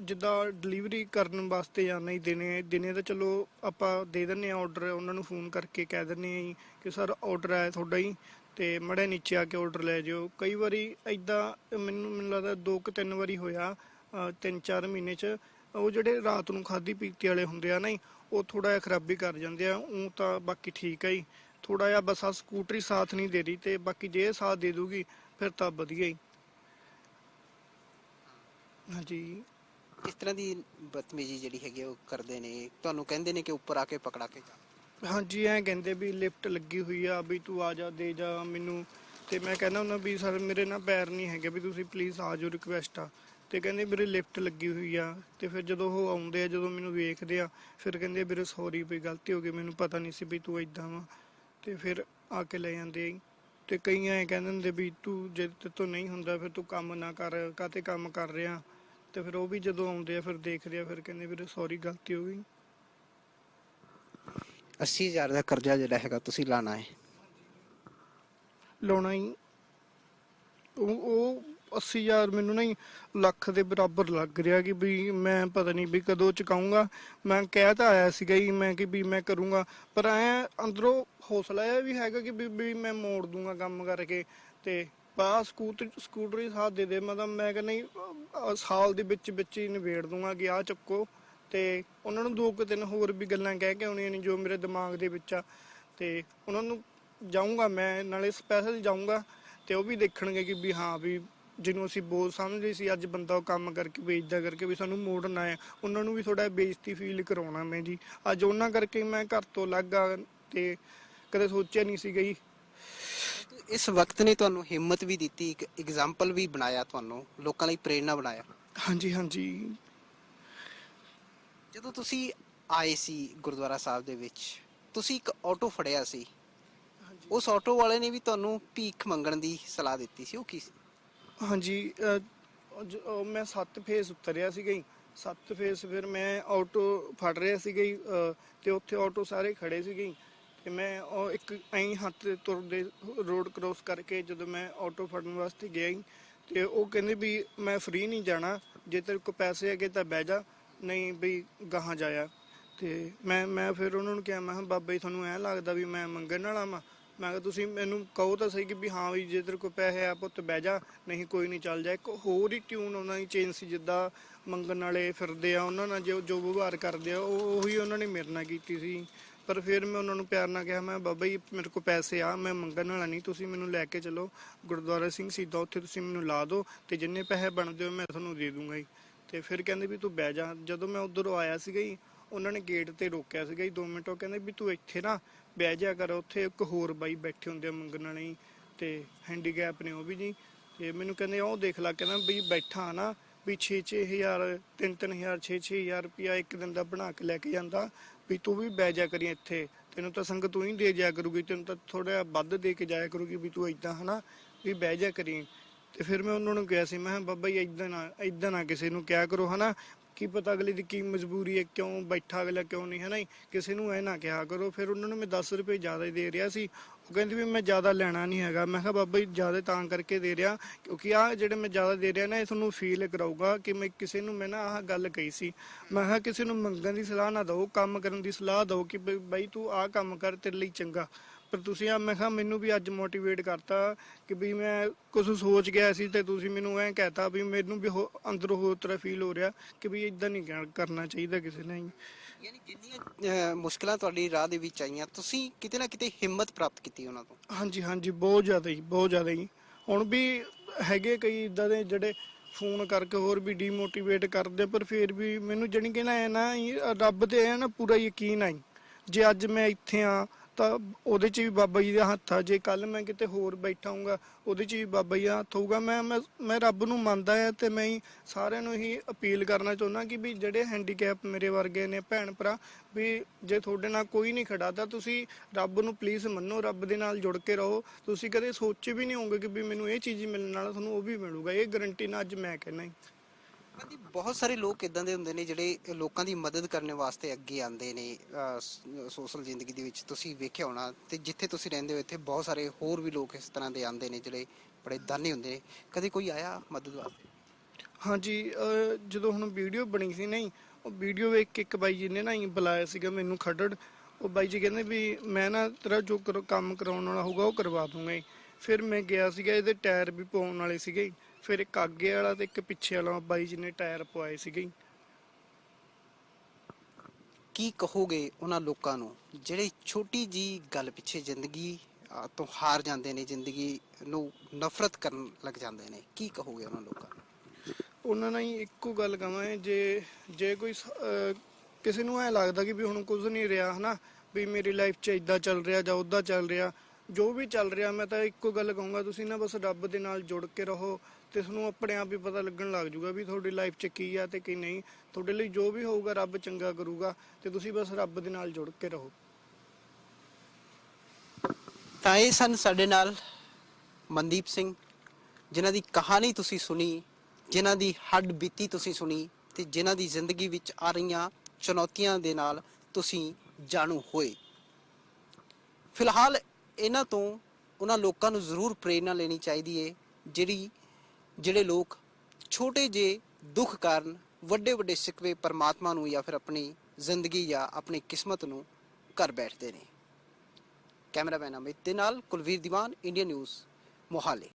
Speaker 3: ਜਿੱਦਾਂ ਡਿਲੀਵਰੀ ਕਰਨ ਵਾਸਤੇ ਜਾਣਾ ਹੀ ਦਿਨੇ ਦਿਨੇ ਤਾਂ ਚਲੋ ਆਪਾਂ ਦੇ ਦਿੰਨੇ ਆ ਆਰਡਰ ਉਹਨਾਂ ਨੂੰ ਫੋਨ ਕਰਕੇ ਕਹਿ ਦਿੰਨੇ ਆ ਜੀ ਕਿ ਸਰ ਆਰਡਰ ਆਇਆ ਤੁਹਾਡਾ ਹੀ ਤੇ ਮੜੇ ਨੀਚੇ ਆ ਕੇ ਆਰਡਰ ਲੈ ਜਿਓ ਕਈ ਵਾਰੀ ਐਦਾਂ ਮੈਨੂੰ ਮੈਨੂੰ ਲੱਗਦਾ ਦੋ ਕੁ ਤਿੰਨ ਵਾਰੀ ਹੋਇਆ ਅਹ, ਤਿੰਨ ਚਾਰ ਮਹੀਨੇ ਚ। ਉਹ ਜਿਹੜੇ ਰਾਤ ਨੂੰ ਖਾਦੀ ਪੀਤੀ ਵਾਲੇ ਹੁੰਦੇ ਆ ਨਾ ਜੀ, ਉਹ ਥੋੜਾ ਜਿਹਾ ਖਰਾਬੀ ਕਰ ਜਾਂਦੇ ਆ ਉਹ ਤਾਂ ਬਾਕੀ ਠੀਕ ਹੈ ਜੀ। ਥੋੜਾ ਜਿਹਾ ਬਸ ਆ ਸਕੂਟਰੀ ਸਾਥ ਨਹੀਂ ਦੇ ਰਹੀ ਤੇ ਬਾਕੀ ਜੇ ਇਹ ਸਾਥ ਦੇ ਦੂਗੀ ਫਿਰ ਤਾਂ ਵਧੀਆ ਹੀ। ਹਾਂਜੀ।
Speaker 2: ਇਸ ਤਰ੍ਹਾਂ ਦੀ ਬਦਤਮੀਜ਼ੀ ਜਿਹੜੀ ਹੈਗੀ ਆ ਉਹ ਕਰਦੇ ਨੇ। ਤੁਹਾਨੂੰ ਕਹਿੰਦੇ ਨੇ ਕਿ ਉੱਪਰ ਆ ਕੇ ਪਕੜਾ ਕੇ ਜਾ।
Speaker 3: ਹਾਂਜੀ ਐਂ ਕਹਿੰਦੇ ਵੀ ਲਿਫਟ ਲੱਗੀ ਹੋਈ ਆ ਵੀ ਤੂੰ ਆ ਜਾ ਦੇ ਜਾ ਮੈਨੂੰ। ਤੇ ਮੈਂ ਕਹਿੰਦਾ ਉਹਨਾਂ ਵੀ ਸਰ ਮੇਰੇ ਨਾਲ ਪੈਰ ਨਹੀਂ ਹੈਗੇ ਵੀ ਤੁਸੀਂ ਪਲੀਜ਼ ਆ ਜਾਓ ਰਿਕਵੈਸਟ ਆ। ਤੇ ਕਹਿੰਦੇ ਮੇਰੇ ਲਿਫਟ ਲੱਗੀ ਹੋਈ ਆ ਤੇ ਫਿਰ ਜਦੋਂ ਉਹ ਆਉਂਦੇ ਆ ਜਦੋਂ ਮੈਨੂੰ ਵੇਖਦੇ ਆ ਫਿਰ ਕਹਿੰਦੇ ਵੀਰੇ ਸੌਰੀ ਵੀ ਗਲਤੀ ਹੋ ਗਈ ਮੈਨੂੰ ਪਤਾ ਨਹੀਂ ਸੀ ਵੀ ਤੂੰ ਇਦਾਂ ਵਾ। ਤੇ ਫਿਰ ਆ ਕੇ ਲੈ ਜਾਂਦੇ ਆ। ਤੇ ਕਈ ਐਂ ਕਹਿੰਦੇ ਹੁੰਦੇ ਵੀ ਤੂੰ ਜੇ ਤੇ ਤੋਂ ਨਹੀਂ ਹੁੰਦਾ ਫਿਰ ਤੂੰ ਕੰਮ ਨਾ ਕਰ ਕਾਤੇ ਕੰਮ ਕਰ ਰਿਹਾ? ਤੇ ਫਿਰ ਉਹ ਵੀ ਜਦੋਂ ਆਉਂਦੇ ਆ ਫਿਰ ਦੇਖਦੇ ਆ ਫਿਰ ਕਹਿੰਦੇ ਵੀਰੇ ਸੌਰੀ ਗਲਤੀ ਹੋ ਗਈ।
Speaker 2: 80000 ਦਾ ਕਰਜ਼ਾ ਜਿਹੜਾ ਹੈਗਾ ਤੁਸੀਂ ਲਾਣਾ ਹੈ।
Speaker 3: ਲਾਉਣਾ ਹੀ। ਉਹ ਉਹ 80000 ਮੈਨੂੰ ਨਹੀਂ ਲੱਖ ਦੇ ਬਰਾਬਰ ਲੱਗ ਰਿਹਾ ਕਿ ਵੀ ਮੈਂ ਪਤਾ ਨਹੀਂ ਵੀ ਕਦੋਂ ਚੁਕਾਉਂਗਾ ਮੈਂ ਕਹਿ ਤਾਂ ਆਇਆ ਸੀਗਾ ਹੀ ਮੈਂ ਕਿ ਵੀ ਮੈਂ ਕਰੂੰਗਾ ਪਰ ਐ ਅੰਦਰੋਂ ਹੌਸਲਾ ਇਹ ਵੀ ਹੈਗਾ ਕਿ ਵੀ ਵੀ ਮੈਂ ਮੋੜ ਦੂੰਗਾ ਕੰਮ ਕਰਕੇ ਤੇ ਬਾ ਸਕੂਟਰ ਸਕੂਟਰੀ ਸਾਥ ਦੇ ਦੇ ਮਤਲਬ ਮੈਂ ਕਹਿੰਦਾ ਨਹੀਂ ਅਹ, ਸਾਲ ਦੇ ਵਿੱਚ ਵਿੱਚ ਹੀ ਨਿਬੇੜ ਦੂੰਗਾ ਕਿ ਆ ਚੱਕੋ। ਤੇ ਉਹਨਾਂ ਨੂੰ ਦੋ ਕੁ ਤਿੰਨ ਹੋਰ ਵੀ ਗੱਲਾਂ ਕਹਿ ਕੇ ਆਉਣੀਆਂ ਨੇ ਜੋ ਮੇਰੇ ਦਿਮਾਗ ਦੇ ਵਿੱਚ ਆ। ਤੇ ਉਹਨਾਂ ਨੂੰ ਜਾਊਂਗਾ ਮੈਂ ਨਾਲੇ ਸਪੈਸ਼ਲ ਜਾਊਂਗਾ ਤੇ ਉਹ ਵੀ ਦੇਖਣਗੇ ਕਿ ਵੀ ਹਾਂ ਵੀ ਜਿਹਨੂੰ ਅਸੀਂ ਬੋਲ ਸਮਝਦੇ ਸੀ ਅੱਜ ਬੰਦਾ ਉਹ ਕੰਮ ਕਰਕੇ ਵੇਚਦਾ ਕਰਕੇ ਵੀ ਸਾਨੂੰ ਮੋੜਨਾ ਹੈ ਉਹਨਾਂ ਨੂੰ ਵੀ ਥੋੜਾ ਬੇਇੱਜ਼ਤੀ ਫੀਲ ਕਰਾਉਣਾ ਮੈਂ ਜੀ। ਅੱਜ ਉਹਨਾਂ ਕਰਕੇ ਮੈਂ ਘਰ ਤੋਂ ਅਲੱਗ ਆ ਤੇ ਕਦੇ ਸੋਚਿਆ ਨਹੀਂ ਸੀ ਗਈ
Speaker 2: ਇਸ ਵਕਤ ਨੇ ਤੁਹਾਨੂੰ ਹਿੰਮਤ ਵੀ ਦਿੱਤੀ ਇੱਕ ਐਗਜ਼ਾਮਪਲ ਵੀ ਬਣਾਇਆ ਤੁਹਾਨੂੰ ਲੋਕਾਂ ਲਈ ਪ੍ਰੇਰਣਾ ਬਣਾਇਆ।
Speaker 3: ਹਾਂਜੀ ਹਾਂਜੀ।
Speaker 2: ਜਦੋਂ ਤੁਸੀਂ ਆਏ ਸੀ ਗੁਰਦੁਆਰਾ ਸਾਹਿਬ ਦੇ ਵਿੱਚ ਤੁਸੀਂ ਇੱਕ ਆਟੋ ਫੜਿਆ ਸੀ। ਉਸ ਆਟੋ ਵਾਲੇ ਨੇ ਵੀ ਤੁਹਾਨੂੰ ਭੀਖ ਮੰਗਣ ਦੀ ਸਲਾਹ ਦਿੱਤੀ ਸੀ ਉਹ ਕੀ ਸੀ?
Speaker 3: ਹਾਂਜੀ ਅਹ, ਜ- ਅਹ, ਮੈਂ ਸੱਤ ਫੇਸ ਉਤਰਿਆ ਸੀਗਾ ਜੀ। ਸੱਤ ਫੇਸ ਫਿਰ ਮੈਂ ਆਟੋ ਫੜ ਰਿਹਾ ਸੀਗਾ ਜੀ ਅਹ, ਤੇ ਉੱਥੇ ਆਟੋ ਸਾਰੇ ਖੜੇ ਸੀਗੇ ਜੀ। ਤੇ ਮੈਂ ਉਹ ਇੱਕ ਐਂ ਹੱਥ ਤੇ ਤੁਰਦੇ ਰੋਡ ਕ੍ਰੋਸ ਕਰਕੇ ਜਦੋਂ ਮੈਂ ਆਟੋ ਫੜਨ ਵਾਸਤੇ ਗਿਆ ਜੀ ਤੇ ਉਹ ਕਹਿੰਦੇ ਵੀ ਮੈਂ ਫ੍ਰੀ ਨਹੀਂ ਜਾਣਾ ਜੇ ਤੇਰੇ ਕੋਲ ਪੈਸੇ ਹੈਗੇ ਤਾਂ ਬਹਿ ਜਾ ਨਹੀਂ ਵੀ ਗਾਹਾਂ ਜਾਇਆ। ਤੇ ਮੈਂ ਮੈਂ ਫਿਰ ਉਹਨਾਂ ਨੂੰ ਕਿਹਾ ਮੈਂ ਕਿਹਾ ਬਾਬਾ ਜੀ ਤੁਹਾਨੂੰ ਐਂ ਲੱਗਦਾ ਵੀ ਮੈਂ ਮੰਗਣ ਵਾਲਾ ਵਾਂ? ਮੈਂ ਕਿਹਾ ਤੁਸੀਂ ਮੈਨੂੰ ਕਹੋ ਤਾਂ ਸਹੀ ਕਿ ਵੀ ਹਾਂ ਵੀ ਜੇ ਤੇਰੇ ਕੋਲ ਪੈਸੇ ਆ ਪੁੱਤ ਬਹਿ ਜਾ, ਨਹੀਂ ਕੋਈ ਨਹੀਂ ਚੱਲ ਜਾ। ਇੱਕ ਹੋਰ ਹੀ ਟਿਊਨ ਉਹਨਾਂ ਦੀ ਚੇਂਜ ਸੀ, ਜਿੱਦਾਂ ਮੰਗਣ ਵਾਲੇ ਫਿਰਦੇ ਆ, ਉਹਨਾਂ ਨਾਲ ਜੋ ਜੋ ਵਿਵਹਾਰ ਕਰਦੇ ਆ, ਉਹ ਉਹੀ ਉਹਨਾਂ ਨੇ ਮੇਰੇ ਨਾਲ ਕੀਤੀ ਸੀ। ਪਰ ਫਿਰ ਮੈਂ ਉਹਨਾਂ ਨੂੰ ਪਿਆਰ ਨਾਲ ਕਿਹਾ, ਮੈਂ ਬਾਬਾ ਜੀ, ਮੇਰੇ ਕੋਲ ਪੈਸੇ ਆ, ਮੈਂ ਮੰਗਣ ਵਾਲਾ ਨਹੀਂ, ਤੁਸੀਂ ਮੈਨੂੰ ਲੈ ਕੇ ਚਲੋ। ਗੁਰਦੁਆਰਾ ਸਿੰਘ ਸ਼ਹੀਦਾਂ ਉੱਥੇ ਤੁਸੀਂ ਮੈਨੂੰ ਲਾ ਦਿਓ ਤੇ ਜਿੰਨੇ ਪੈਸੇ ਬਣਦੇ ਹੋ, ਮੈਂ ਤੁਹਾਨੂੰ ਦੇ ਦੂੰਗਾ ਜੀ। ਤੇ ਫਿਰ ਕਹਿੰਦੇ ਵੀ ਤੂੰ ਬਹਿ ਜਾ। ਜਦੋਂ ਮੈਂ ਉਧਰੋਂ ਆਇਆ ਸੀਗਾ ਜੀ, ਉਹਨਾਂ ਨੇ ਗੇਟ ਤੇ ਰੋਕਿਆ ਸੀਗਾ ਜੀ 2 ਮਿੰਟ, ਉਹ ਕਹਿੰਦੇ ਵੀ ਤੂੰ ਇੱਥੇ ਨਾ ਬਹਿ ਜਾ ਕਰ, ਉੱਥੇ ਇੱਕ ਹੋਰ ਬਾਈ ਬੈਠੇ ਹੁੰਦੇ ਆ ਮੰਗਣ ਵਾਲੇ ਤੇ ਹੈਂਡੀਕੈਪ ਨੇ ਉਹ ਵੀ ਜੀ। ਤੇ ਮੈਨੂੰ ਕਹਿੰਦੇ ਉਹ ਦੇਖ ਲੈ ਕਹਿੰਦਾ ਵੀ ਬੈਠਾ ਨਾ, ਵੀ 6-6000 3-3000 6-6000 ਰੁਪਿਆ ਇੱਕ ਦਿਨ ਦਾ ਬਣਾ ਕੇ ਲੈ ਕੇ ਜਾਂਦਾ, ਵੀ ਤੂੰ ਵੀ ਬਹਿ ਜਾ ਕਰੀ ਇੱਥੇ। ਤੈਨੂੰ ਤਾਂ ਸੰਗਤ ਤੂੰ ਹੀ ਦੇ ਜਾ ਕਰੂਗੀ, ਤੈਨੂੰ ਤਾਂ ਥੋੜਾ ਵੱਧ ਦੇ ਕੇ ਜਾਇਆ ਕਰੂਗੀ ਵੀ ਤੂੰ ਇਦਾਂ ਹਨਾ, ਵੀ ਬਹਿ ਜਾ ਕਰੀ। ਤੇ ਫਿਰ ਮੈਂ ਉਹਨਾਂ ਨੂੰ ਕਿਹਾ ਸੀ, ਮੈਂ ਕਿਹਾ, ਬਾਬਾ ਜੀ ਇਦਾਂ ਨਾ ਇਦਾਂ ਨਾ ਕਿਸੇ ਨੂੰ ਕਿਹਾ ਕਰੋ, ਹਨਾ ਕੀ ਪਤਾ ਅਗਲੇ ਦੀ ਕੀ ਮਜਬੂਰੀ ਹੈ, ਕਿਉਂ ਬੈਠਾ ਅਗਲਾ, ਕਿਉਂ ਨਹੀਂ, ਹੈ ਨਾ ਕਿਸੇ ਨੂੰ ਐ ਨਾ ਕਿਹਾ ਕਰੋ। ਫਿਰ ਉਹਨਾਂ ਨੂੰ ਮੈਂ 10 ਰੁਪਏ ਜ਼ਿਆਦਾ ਹੀ ਦੇ ਰਿਹਾ ਸੀ। ਉਹ ਕਹਿੰਦੀ ਵੀ ਮੈਂ ਜ਼ਿਆਦਾ ਲੈਣਾ ਨਹੀਂ ਹੈਗਾ। ਮੈਂ ਕਿਹਾ, ਬਾਬਾ ਜੀ, ਜ਼ਿਆਦਾ ਤਾਂ ਕਰਕੇ ਦੇ ਰਿਹਾ, ਕਿਉਂਕਿ ਆ ਜਿਹੜੇ ਮੈਂ ਜ਼ਿਆਦਾ ਦੇ ਰਿਹਾ ਨਾ, ਇਹ ਤੁਹਾਨੂੰ ਫੀਲ ਕਰਾਊਗਾ ਕਿ ਮੈਂ ਕਿਸੇ ਨੂੰ, ਮੈਂ ਨਾ ਆਹ ਗੱਲ ਕਹੀ ਸੀ। ਮੈਂ ਕਿਹਾ, ਕਿਸੇ ਨੂੰ ਮੰਗਣ ਦੀ ਸਲਾਹ ਨਾ ਦਿਓ, ਕੰਮ ਕਰਨ ਦੀ ਸਲਾਹ ਦਿਓ ਕਿ ਬਈ ਬਈ, ਤੂੰ ਆਹ ਕੰਮ ਕਰ, ਤੇਰੇ ਲਈ ਚੰਗਾ। ਪਰ ਤੁਸੀਂ ਆ ਮੈਂ ਕਿਹਾ ਮੈਨੂੰ ਵੀ ਅੱਜ ਮੋਟੀਵੇਟ ਕਰਤਾ ਕਿ ਵੀ ਮੈਂ ਕੁਝ ਸੋਚ ਗਿਆ ਸੀ ਤੇ ਤੁਸੀਂ ਮੈਨੂੰ ਐਂ ਕਹਿਤਾ ਵੀ ਮੈਨੂੰ ਵੀ ਹੋ- ਅੰਦਰੋਂ ਹੋਰ ਤਰ੍ਹਾਂ ਫੀਲ ਹੋ ਰਿਹਾ ਕਿ ਵੀ ਇਦਾਂ ਨਹੀਂ ਕਹਿਣਾ- ਕਰਨਾ ਚਾਹੀਦਾ ਕਿਸੇ ਨੇ ਜੀ।
Speaker 2: ਯਾਨੀ ਜਿੰਨੀਆਂ ਅਹ, ਮੁਸ਼ਕਲਾਂ ਤੁਹਾਡੀ ਰਾਹ ਦੇ ਵਿੱਚ ਆਈਆਂ ਤੁਸੀਂ ਕਿਤੇ ਨਾ ਕਿਤੇ ਹਿੰਮਤ ਪ੍ਰਾਪਤ ਕੀਤੀ ਉਹਨਾਂ ਤੋਂ
Speaker 3: ਹਾਂਜੀ ਹਾਂਜੀ ਬਹੁਤ ਜ਼ਿਆਦਾ ਜੀ ਬਹੁਤ ਜ਼ਿਆਦਾ ਜੀ ਹੁਣ ਵੀ ਹੈਗੇ ਕਈ ਇਦਾਂ ਦੇ ਜਿਹੜੇ ਫੋਨ ਕਰਕੇ ਹੋਰ ਵੀ ਡੀਮੋਟੀਵੇਟ ਕਰਦੇ ਪਰ ਫਿਰ ਵੀ ਮੈਨੂੰ ਜਣੀ ਕਿ ਨਾ ਐ ਨਾ ਜੀ, ਰੱਬ ਤੇ ਐ ਨਾ ਪੂਰਾ ਯਕੀਨ ਆ ਜੀ। ਜੇ ਅੱਜ ਮੈਂ ਇੱਥੇ ਆ ਤਾਂ ਉਹਦੇ 'ਚ ਵੀ ਬਾਬਾ ਜੀ ਦਾ ਹੱਥ ਆ। ਜੇ ਕੱਲ ਮੈਂ ਕਿਤੇ ਹੋਰ ਬੈਠਾ ਹੂੰਗਾ ਉਹਦੇ 'ਚ ਵੀ ਬਾਬਾ ਜੀ ਦਾ ਹੱਥ ਹੋਊਗਾ। ਮੈਂ ਮੈਂ ਮੈਂ ਰੱਬ ਨੂੰ ਮੰਨਦਾ ਹੈ ਤੇ ਮੈਂ ਹੀ ਸਾਰਿਆਂ ਨੂੰ ਹੀ ਅਪੀਲ ਕਰਨਾ ਚਾਹੁੰਦਾ ਕਿ ਵੀ ਜਿਹੜੇ ਹੈਂਡੀਕੈਪ ਮੇਰੇ ਵਰਗੇ ਨੇ ਭੈਣ ਭਰਾ, ਵੀ ਜੇ ਤੁਹਾਡੇ ਨਾਲ ਕੋਈ ਨਹੀਂ ਖੜਾ, ਤਾਂ ਤੁਸੀਂ ਰੱਬ ਨੂੰ ਪਲੀਜ਼ ਮੰਨੋ, ਰੱਬ ਦੇ ਨਾਲ ਜੁੜ ਕੇ ਰਹੋ। ਤੁਸੀਂ ਕਦੇ ਸੋਚੇ ਵੀ ਨਹੀਂ ਹੋਗੇ ਕਿ ਵੀ ਮੈਨੂੰ ਇਹ ਚੀਜ਼ ਮਿਲਣ ਨਾਲ ਤੁਹਾਨੂੰ ਉਹ ਵੀ ਮਿਲੂਗਾ। ਇਹ ਗਾਰੰਟੀ ਨਾਲ ਅੱਜ ਮੈਂ ਕਹਿੰਦਾ ਜੀ
Speaker 2: ਬਹੁਤ ਸਾਰੇ ਲੋਕ ਇਦਾਂ ਦੇ ਹੁੰਦੇ ਨੇ ਜਿਹੜੇ ਲੋਕਾਂ ਦੀ ਮਦਦ ਕਰਨ ਵਾਸਤੇ ਅੱਗੇ ਆਉਂਦੇ ਨੇ ਸੋਸ਼ਲ ਜ਼ਿੰਦਗੀ ਦੇ ਵਿੱਚ ਤੁਸੀਂ ਵੇਖਿਆ ਹੋਣਾ ਤੇ ਜਿੱਥੇ ਤੁਸੀਂ ਰਹਿੰਦੇ ਹੋ ਇੱਥੇ ਬਹੁਤ ਸਾਰੇ ਹੋਰ ਵੀ ਲੋਕ ਇਸ ਤਰ੍ਹਾਂ ਦੇ ਆਉਂਦੇ ਨੇ ਜਿਹੜੇ ਬੜੇ ਦਾਨੀ ਹੁੰਦੇ ਨੇ। ਕਦੇ ਕੋਈ ਆਇਆ ਮਦਦ ਵਾਸਤੇ?
Speaker 3: ਹਾਂਜੀ ਜਦੋਂ ਹੁਣ ਵੀਡੀਓ ਬਣੀ ਸੀ ਨਹੀਂ, ਉਹ ਵੀਡੀਓ ਵੇਖ ਕੇ ਇੱਕ ਬਾਈ ਜੀ ਨੇ ਨਾ ਹੀ ਬੁਲਾਇਆ ਸੀਗਾ ਮੈਨੂੰ ਖੱਡੜ। ਉਹ ਬਾਈ ਜੀ ਕਹਿੰਦੇ ਵੀ ਮੈਂ ਨਾ ਤੇਰਾ ਜੋ ਕਰੋ, ਕੰਮ ਕਰਾਉਣ ਵਾਲਾ ਹੋਊਗਾ ਉਹ ਕਰਵਾ ਦੂੰਗਾ ਫਿਰ ਮੈਂ ਗਿਆ ਸੀਗਾ, ਇਹਦੇ ਟਾਇਰ ਵੀ ਪਾਉਣ ਵਾਲੇ ਸੀਗੇ ਫਿਰ ਇੱਕ ਅੱਗੇ ਵਾਲਾ ਤੇ ਇੱਕ ਪਿੱਛੇ ਵਾਲਾ ਬਾਈ ਜੀ ਨੇ ਟਾਇਰ ਪਵਾਏ ਸੀਗੇ।
Speaker 2: ਕੀ ਕਹੋਗੇ ਉਹਨਾਂ ਲੋਕਾਂ ਨੂੰ ਜਿਹੜੇ ਛੋਟੀ ਜੀ ਗੱਲ ਪਿੱਛੇ ਜ਼ਿੰਦਗੀ ਤੋਂ ਹਾਰ ਜਾਂਦੇ ਨੇ ਜ਼ਿੰਦਗੀ ਨੂੰ ਨਫ਼ਰਤ ਕਰਨ ਲੱਗ ਜਾਂਦੇ ਨੇ ਕੀ ਕਹੋਗੇ ਉਹਨਾਂ ਲੋਕਾਂ ਨੂੰ
Speaker 3: ਉਹਨਾਂ ਨਾਲ ਹੀ ਇੱਕੋ ਗੱਲ ਕਹਾਂ ਜੇ ਜੇ ਕੋਈ ਕਿਸੇ ਨੂੰ ਐ ਲੱਗਦਾ ਕਿ ਵੀ ਹੁਣ ਕੁਝ ਨਹੀਂ ਰਿਹਾ ਹਨਾ ਵੀ ਮੇਰੀ ਲਾਈਫ 'ਚ ਇਦਾਂ ਚੱਲ ਰਿਹਾ ਜਾਂ ਉਦਾਂ ਚੱਲ ਰਿਹਾ ਜੋ ਵੀ ਚੱਲ ਰਿਹਾ, ਮੈਂ ਤਾਂ ਇੱਕੋ ਗੱਲ ਕਹੂੰਗਾ, ਤੁਸੀਂ ਨਾ ਬਸ ਰੱਬ ਦੇ ਨਾਲ ਜੁੜ ਕੇ ਰਹੋ ਤੇ ਤੁਹਾਨੂੰ ਆਪਣੇ ਆਪ ਹੀ ਪਤਾ ਲੱਗਣ ਲੱਗ ਜਾਊਗਾ ਵੀ ਤੁਹਾਡੀ ਲਾਈਫ 'ਚ ਕੀ ਆ ਤੇ ਕੀ ਨਹੀਂ। ਤੁਹਾਡੇ ਲਈ ਜੋ ਵੀ ਹੋਊਗਾ, ਰੱਬ ਚੰਗਾ ਕਰੂਗਾ ਤੇ ਤੁਸੀਂ ਬਸ ਰੱਬ ਦੇ ਨਾਲ ਜੁੜ ਕੇ ਰਹੋ।
Speaker 2: ਤਾਂ ਇਹ ਸਨ ਸਾਡੇ ਨਾਲ ਮਨਦੀਪ ਸਿੰਘ, ਜਿਨ੍ਹਾਂ ਦੀ ਕਹਾਣੀ ਤੁਸੀਂ ਸੁਣੀ, ਜਿਨ੍ਹਾਂ ਦੀ ਹੱਡ ਬੀਤੀ ਤੁਸੀਂ ਸੁਣੀ ਤੇ ਜਿਨ੍ਹਾਂ ਦੀ ਜ਼ਿੰਦਗੀ ਵਿੱਚ ਆ ਰਹੀਆਂ ਚੁਣੌਤੀਆਂ ਦੇ ਨਾਲ ਤੁਸੀਂ ਜਾਣੂ ਹੋਏ। ਫਿਲਹਾਲ ਇਹਨਾਂ ਤੋਂ ਉਹਨਾਂ ਲੋਕਾਂ ਨੂੰ ਜ਼ਰੂਰ ਪ੍ਰੇਰਣਾ ਲੈਣੀ ਚਾਹੀਦੀ ਏ, ਜਿਹੜੀ, ਜਿਹੜੇ ਲੋਕ ਛੋਟੇ ਜਿਹੇ ਦੁੱਖ ਕਾਰਨ ਵੱਡੇ ਵੱਡੇ ਸਿਕਵੇ ਪਰਮਾਤਮਾ ਨੂੰ ਜਾਂ ਫਿਰ ਆਪਣੀ ਜ਼ਿੰਦਗੀ ਜਾਂ ਆਪਣੀ ਕਿਸਮਤ ਨੂੰ ਕਰ ਬੈਠਦੇ ਨੇ। ਕੈਮਰਾਮੈਨ ਅਮਿਤ ਦੇ ਨਾਲ ਕੁਲਵੀਰ ਦੀਵਾਨ ਇੰਡੀਆ ਨਿਊਜ਼, ਮੋਹਾਲੀ।